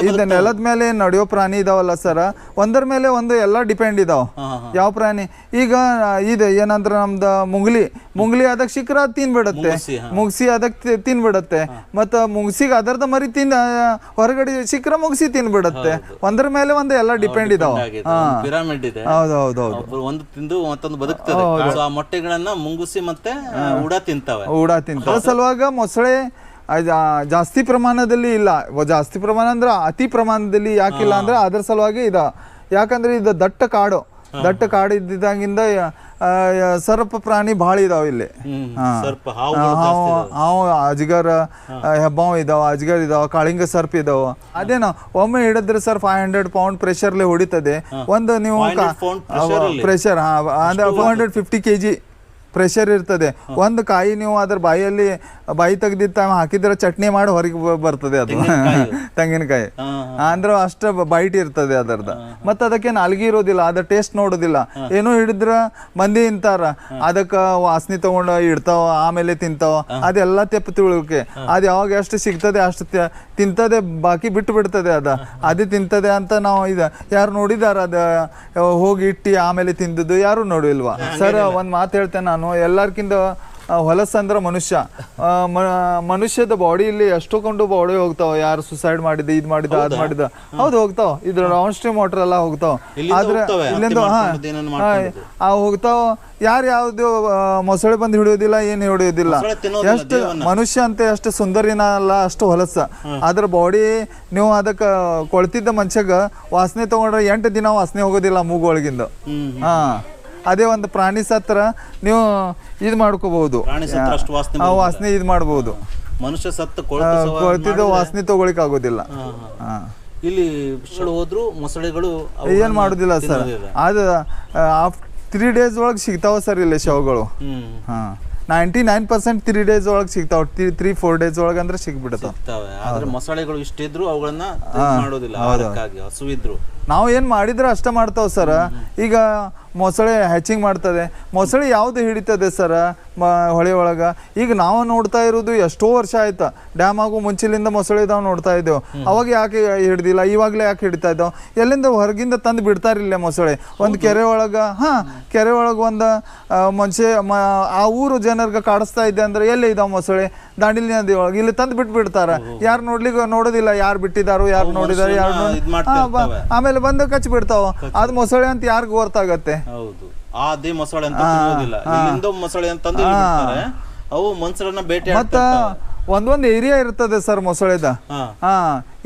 [SPEAKER 1] ಇದ ನೆಲದ ಮೇಲೆ ನಡೆಯೋ ಪ್ರಾಣಿ ಇದಾವಲ್ಲ ಸರ್ ಒಂದರ ಮೇಲೆ ಒಂದು ಎಲ್ಲ ಡಿಪೆಂಡ್ ಇದಾವ. ಯಾವ ಪ್ರಾಣಿ? ಈಗ ಇದೆ ಏನಂದ್ರ ನಮ್ದು ಮುಂಗ್ಲಿ. ಮುಂಗ್ಲಿ ಅದಕ್ಕೆ ಶಿಖರ ತಿನ್ಬಿಡತ್ತೆ.
[SPEAKER 2] ಮುಂಗುಸಿ,
[SPEAKER 1] ಅದಕ್ಕೆ ತಿನ್ಬಿಡತ್ತೆ. ಮತ್ತ ಮುಗಿಸಿಗೆ ಅದರದ ಮರಿ ತಿನ್ ಹೊರಗಡೆ ಶಿಖರ ಮುಗಿಸಿ ತಿನ್ಬಿಡತ್ತೆ. ಒಂದರ ಮೇಲೆ ಒಂದು ಎಲ್ಲ ಡಿಪೆಂಡ್ ಇದಾವ.
[SPEAKER 2] ಪಿರಾಮಿಡ್ ಇದೆ.
[SPEAKER 1] ಹೌದು ಹೌದು ಹೌದು
[SPEAKER 2] ಒಂದು ತಿಂದು ಮತ್ತೊಂದು ಬದುಕ್ತದೆ. ಆ ಮೊಟ್ಟೆಗಳನ್ನ ಮುಂಗುಸಿ ಮತ್ತೆ ಉಡ ತಿಂತಾವೆ.
[SPEAKER 1] ಉಡ ತಿಂತ ಅದ್ರ ಸಲುವಾಗ ಮೊಸಳೆ ಜಾಸ್ತಿ ಪ್ರಮಾಣದಲ್ಲಿ ಇಲ್ಲ. ಜಾಸ್ತಿ ಪ್ರಮಾಣ ಅಂದ್ರೆ ಅತಿ ಪ್ರಮಾಣದಲ್ಲಿ ಯಾಕಿಲ್ಲ ಅಂದ್ರೆ ಅದರ ಸಲುವಾಗಿ ಇದ. ಯಾಕಂದ್ರೆ ಇದು ದಟ್ಟ ಕಾಡು. ದಟ್ಟ ಕಾಡು ಇದ್ದಿದ್ದಾಗಿಂದ ಸರ್ಪ ಪ್ರಾಣಿ ಭಾಳ ಇದಾವ ಇಲ್ಲಿ. ಹಾ. ಹಾವು ಅಜ್ಗರ್ ಹೆಬ್ಬಾವ್ ಇದಾವ ಅಜ್ಗರ್ ಇದಾವ ಕಾಳಿಂಗ ಸರ್ಪ್ ಇದಾವ. ಅದೇನೋ ಒಮ್ಮೆ ಹಿಡಿದ್ರೆ ಸರ್ ಫೈವ್ ಹಂಡ್ರೆಡ್ ಪೌಂಡ್ ಪ್ರೆಷರ್ಲೆ ಹೊಡಿತದೆ. ಒಂದು ನೀವು
[SPEAKER 2] 500 pound pressure ಅಲ್ಲಿ?
[SPEAKER 1] ಪ್ರೆಷರ್ ಅಂದ್ರೆ four hundred fifty K G pressure ಇರ್ತದೆ. ಒಂದು ಕಾಯಿ ನೀವು ಅದ್ರ ಬಾಯಲ್ಲಿ ಬಾಯಿ ತೆಗ್ದಿತ್ತ ಹಾಕಿದ್ರೆ ಚಟ್ನಿ ಮಾಡಿ ಹೊರಗೆ ಬರ್ತದೆ ಅದು. ತೆಂಗಿನಕಾಯಿ. ಅಂದ್ರೆ ಅಷ್ಟ ಬೈಟ್ ಇರ್ತದೆ ಅದರ್ದ ಮತ್ತೆ ಅದಕ್ಕೆ ನಾಲ್ಗಿ ಇರೋದಿಲ್ಲ ಅದ ಟೇಸ್ಟ್ ನೋಡೋದಿಲ್ಲ. ಏನೋ ಹಿಡಿದ್ರ ಮಂದಿ ಇಂತಾರ ಅದಕ್ಕ ವಾಸನೆ ತಗೊಂಡು ಇಡ್ತಾವ ಆಮೇಲೆ ತಿಂತಾವ. ಅದೆಲ್ಲ ತೆಪ್ಪ ತಿಳುವಳಿಕೆ. ಅದ್ ಯಾವಾಗ ಎಷ್ಟು ಸಿಗ್ತದೆ ಅಷ್ಟು ತಿಂತದೆ ಬಾಕಿ ಬಿಟ್ಟು ಬಿಡ್ತದೆ ಅದ ಅದು ತಿಂತದೆ ಅಂತ ನಾವು ಇದ ಯಾರು ನೋಡಿದಾರ ಅದ ಹೋಗಿ ಇಟ್ಟಿ ಆಮೇಲೆ ತಿಂದದ್ದು ಯಾರು ನೋಡಿಲ್ವಾ ಸರ್ ಒಂದ್ ಮಾತು ಹೇಳ್ತೇನೆ ನಾನು ಎಲ್ಲಾರ್ಕಿಂತ ಹೊಲಸಂದ್ರ ಮನುಷ್ಯ. ಮನುಷ್ಯದ ಬಾಡಿಯಲ್ಲಿ ಎಷ್ಟೊಂದು ಬಾಡಿ ಹೋಗ್ತಾವ. ಯಾರು ಸುಸೈಡ್ ಮಾಡಿದ ಇದ್ ಮಾಡಿದ ಅದ್ ಮಾಡಿದ. ಹೌದು ಹೋಗ್ತಾವ. ಇದ್ರ ಡೌನ್ ಸ್ಟ್ರೀಮ್ ವಾಟರ್ ಎಲ್ಲ ಹೋಗ್ತಾವ. ಆದ್ರೆ ಇಲ್ಲಿಂದ ಆ ಹೋಗ್ತಾವ. ಯಾರು ಯಾವ್ದು ಮೊಸಳೆ ಬಂದು ಹಿಡಿಯೋದಿಲ್ಲ ಏನು ಹಿಡಿಯೋದಿಲ್ಲ. ಎಷ್ಟು ಮನುಷ್ಯ ಅಂತ ಎಷ್ಟು ಸುಂದರಿನ ಅಲ್ಲ ಅಷ್ಟು ಹೊಲಸ. ಅದ್ರ ಬಾಡಿ ನೀವು ಅದಕ್ಕ ಕೊಳ್ತಿದ್ದ ಮನುಷ್ಯಗ ವಾಸನೆ ತಗೊಂಡ್ರೆ ಎಂಟು ದಿನ ವಾಸನೆ ಹೋಗೋದಿಲ್ಲ ಮೂಗು
[SPEAKER 2] ಒಳಗಿಂದ.
[SPEAKER 1] ಹಾ. ಅದೇ ಒಂದು ಪ್ರಾಣಿ ಸತ್ರ ನೀವು ಇದು ಮಾಡ್ಕೋಬಹುದು.
[SPEAKER 2] ವಾಸನೆ
[SPEAKER 1] ಆ ವಾಸನೆ ಇದು ಮಾಡ್ಬೋದು.
[SPEAKER 2] ಮನುಷ್ಯ ಸತ್ತ
[SPEAKER 1] ಕೊಳ್ತಿದ್ದ ವಾಸನೆ ತಗೊಳಿಕ್ ಆಗೋದಿಲ್ಲ
[SPEAKER 2] ಇಲ್ಲಿ ಹೋದ್ರು ಮೊಸಳೆಗಳು
[SPEAKER 1] ಏನ್ ಮಾಡುದಿಲ್ಲ ಸರ್.
[SPEAKER 2] ಆದ
[SPEAKER 1] ಅದು ತ್ರೀ ಡೇಸ್ ಒಳಗೆ ಸಿಗ್ತಾವ ಸರ್ ಇಲ್ಲಿ ಶವಗಳು. ಹಾ. Ninety nine percent three days ಒಳಗೆ ಸಿಗ್ತಾವ. ತ್ರೀ ಫೋರ್ ಡೇಸ್ ಒಳಗೆ ಅಂದ್ರೆ ಸಿಗ್ಬಿಡತಾವ
[SPEAKER 2] ಆದ್ರೆ ಮೊಸಳೆಗಳು ಇಷ್ಟಿದ್ರು ಅವುಗಳನ್ನ ಮಾಡೋದಿಲ್ಲ.
[SPEAKER 1] ನಾವು ಏನು ಮಾಡಿದ್ರೆ ಅಷ್ಟ ಮಾಡ್ತಾವೆ ಸರ್. ಈಗ ಮೊಸಳೆ ಹ್ಯಾಚಿಂಗ್ ಮಾಡ್ತದೆ. ಮೊಸಳೆ ಯಾವುದು ಹಿಡಿತದೆ ಸರ್ ಹೊಳೆ ಒಳಗೆ? ಈಗ ನಾವು ನೋಡ್ತಾ ಇರೋದು ಎಷ್ಟೋ ವರ್ಷ ಆಯ್ತು. ಡ್ಯಾಮ್ ಆಗು ಮುಂಚಿಲಿಂದ ಮೊಸಳೆ ಇದಾವೆ ನೋಡ್ತಾ ಇದ್ದೇವೆ. ಅವಾಗ ಯಾಕೆ ಹಿಡ್ದಿಲ್ಲ? ಇವಾಗಲೇ ಯಾಕೆ ಹಿಡಿತಾ ಇದ್ದಾವೆ? ಎಲ್ಲಿಂದ ಹೊರಗಿಂದ ತಂದು ಬಿಡ್ತಾರಿಲ್ಲ ಮೊಸಳೆ. ಒಂದು ಕೆರೆ ಒಳಗೆ ಹಾಂ ಕೆರೆ ಒಳಗೆ ಒಂದು ಮನುಷ್ಯ ಮ- ಆ ಊರು ಜನರಿಗೆ ಕಾಡಿಸ್ತಾ ಇದ್ದೆ ಅಂದ್ರೆ ಎಲ್ಲಿ ಇದಾವೆ ಮೊಸಳೆ? ದಾಂಡಿಲಿ ನದಿ ಒಳಗೆ. ಇಲ್ಲಿ ತಂದು ಬಿಟ್ಟು ಬಿಡ್ತಾರ ಯಾರು ನೋಡ್ಲಿಕ್ಕೆ ನೋಡೋದಿಲ್ಲ. ಯಾರು ಬಿಟ್ಟಿದಾರೋ ಯಾರು ನೋಡಿದಾರೆ ಯಾರು
[SPEAKER 2] ಮನುಷ್ಯನ
[SPEAKER 1] ಆಮೇಲೆ ಬಂದು ಕಚ್ಚಿ ಬಿಡ್ತಾವ. ಅದ್ ಮೊಸಳೆ ಅಂತ ಯಾರಿಗೂ ಗೊತ್ತಾಗತ್ತೆ
[SPEAKER 2] ಹೌದು. ಅದೇ ಮೊಸಳೆ ಅಂತ ತಿನ್ನೋದಿಲ್ಲ ಇಲ್ಲಿಂದ ಮೊಸಳೆ ಅಂತ ತಂದು ಇಲ್ಲಿ ಬಿಡ್ತಾರೆ. ಅವು ಮನ್ಸಳನ್ನ ಬೇಟೆ
[SPEAKER 1] ಮತ್ತ ಒಂದೊಂದ್ ಏರಿಯಾ ಇರ್ತದೆ ಸರ್ ಮೊಸಳೆದ.
[SPEAKER 2] ಹಾ.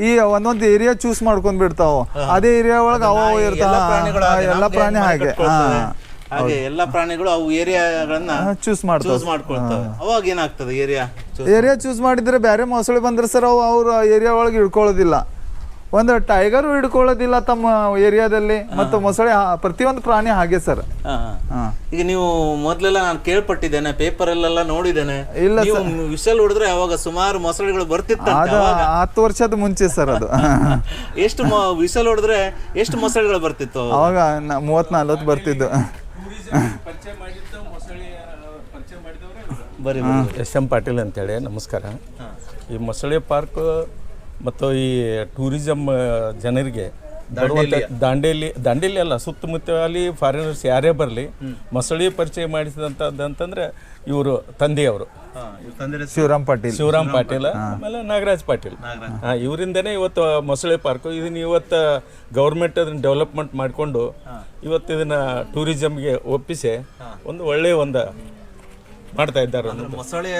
[SPEAKER 1] ಈ ಒಂದೊಂದ್ ಏರಿಯಾ ಚೂಸ್ ಮಾಡ್ಕೊಂಡ್ ಬಿಡ್ತಾವ. ಅದೇ ಏರಿಯಾ ಒಳಗ ಅವ ಅವು ಇರ್ತಾವ.
[SPEAKER 2] ಎಲ್ಲ ಪ್ರಾಣಿಗಳು ಹಾಗೆ,
[SPEAKER 1] ಎಲ್ಲ
[SPEAKER 2] ನಮ್ಗೆ
[SPEAKER 1] ಪ್ರಾಣಿ
[SPEAKER 2] ಹೆಂಗ್.
[SPEAKER 1] ಹಾಗೆ
[SPEAKER 2] ಎಲ್ಲಾ ಪ್ರಾಣಿಗಳು ಅವು ಏರಿಯಾಗಳನ್ನ
[SPEAKER 1] ಚೂಸ್ ಮಾಡ್ತಾವ.
[SPEAKER 2] ಚೂಸ್ ಮಾಡ್ಕೊಳ್ತವೆ. ಅವಾಗ ಏನಾಗ್ತದೆ? ಏರಿಯಾ
[SPEAKER 1] ಏರಿಯಾ ಚೂಸ್ ಮಾಡಿದ್ರೆ ಬೇರೆ ಮೊಸಳೆ ಬಂದ್ರೆ ಸರ್ ಅವು ಅವ್ರ ಏರಿಯಾ ಒಳಗೆ ಹಿಡ್ಕೊಳ್ಳೋದಿಲ್ಲ. ಒಂದು ಟೈಗರು ಹಿಡ್ಕೊಳ್ಳೋದಿಲ್ಲ ತಮ್ಮ ಏರಿಯಾದಲ್ಲಿ ಮತ್ತು ಮೊಸಳೆ ಪ್ರತಿಯೊಂದು ಪ್ರಾಣಿ ಹಾಗೆ ಸರ್. ಹಾ
[SPEAKER 2] ಈಗ ನೀವು ಮೊದಲೆಲ್ಲ ನಾನು ಕೇಳ್ಪಟ್ಟಿದ್ದೇನೆ ಪೇಪರ್ ಅಲ್ಲೆಲ್ಲ ನೋಡಿದ್ದೇನೆ.
[SPEAKER 1] ಇಲ್ಲ
[SPEAKER 2] ನೀವು ವಿಷಲ್ ಹೊಡೆದ್ರೆ ಅವಾಗ ಸುಮಾರು ಮೊಸಳೆಗಳು ಬರ್ತಿತ್ತು.
[SPEAKER 1] ಹತ್ತು ವರ್ಷದ ಮುಂಚೆ ಸರ್ ಅದು.
[SPEAKER 2] ಎಷ್ಟು ವಿಷಲ್ ಹೊಡೆದ್ರೆ ಎಷ್ಟು ಮೊಸಳೆಗಳು ಬರ್ತಿತ್ತು? ಅವಾಗ?
[SPEAKER 1] ಮೂವತ್ ನ- ಮೂವತ್ತ್ ನಲ್ವತ್ತು ಬರ್ತಿದ್ದು.
[SPEAKER 2] ಬರೀ ಬರೀ.
[SPEAKER 3] ಎಸ್ ಎಂ ಪಾಟೀಲ್ ಅಂತೇಳಿ ನಮಸ್ಕಾರ. ಈ ಮೊಸಳೆ ಪಾರ್ಕ್ ಮತ್ತು ಈ ಟೂರಿಸಮ್ ಜನರಿಗೆ ದಾಂಡೇಲಿ ದಾಂಡೇಲಿ ಅಲ್ಲ ಸುತ್ತಮುತ್ತ ಅಲ್ಲಿ ಫಾರಿನರ್ಸ್ ಯಾರೇ ಬರಲಿ ಮೊಸಳೆ ಪರಿಚಯ ಮಾಡಿಸಿದಂಥದ್ದು ಅಂತಂದ್ರೆ ಇವರು ತಂದೆಯವರು.
[SPEAKER 2] ಹಾ, ಇವ್ರು ತಂದಿರೋ
[SPEAKER 1] ಶಿವರಾಮ್ ಪಾಟೀಲ್.
[SPEAKER 3] ಶಿವರಾಮ್ ಪಾಟೀಲ್ ಆಮೇಲೆ ನಾಗರಾಜ್ ಪಾಟೀಲ್. ಹಾಂ ಇವರಿಂದನೇ ಇವತ್ತು ಮೊಸಳೆ ಪಾರ್ಕ್ ಇದನ್ನ ಇವತ್ತು ಗೌರ್ಮೆಂಟ್ ಅದನ್ನ ಡೆವಲಪ್ಮೆಂಟ್ ಮಾಡಿಕೊಂಡು ಇವತ್ತು ಇದನ್ನ ಟೂರಿಸಮ್ಗೆ ಒಪ್ಪಿಸಿ ಒಂದು ಒಳ್ಳೆಯ ಒಂದು ಮಾಡ್ತಾ ಇದ್ದಾರೆ
[SPEAKER 2] ಅಂದ್ರೆ ಮೊಸಳೆ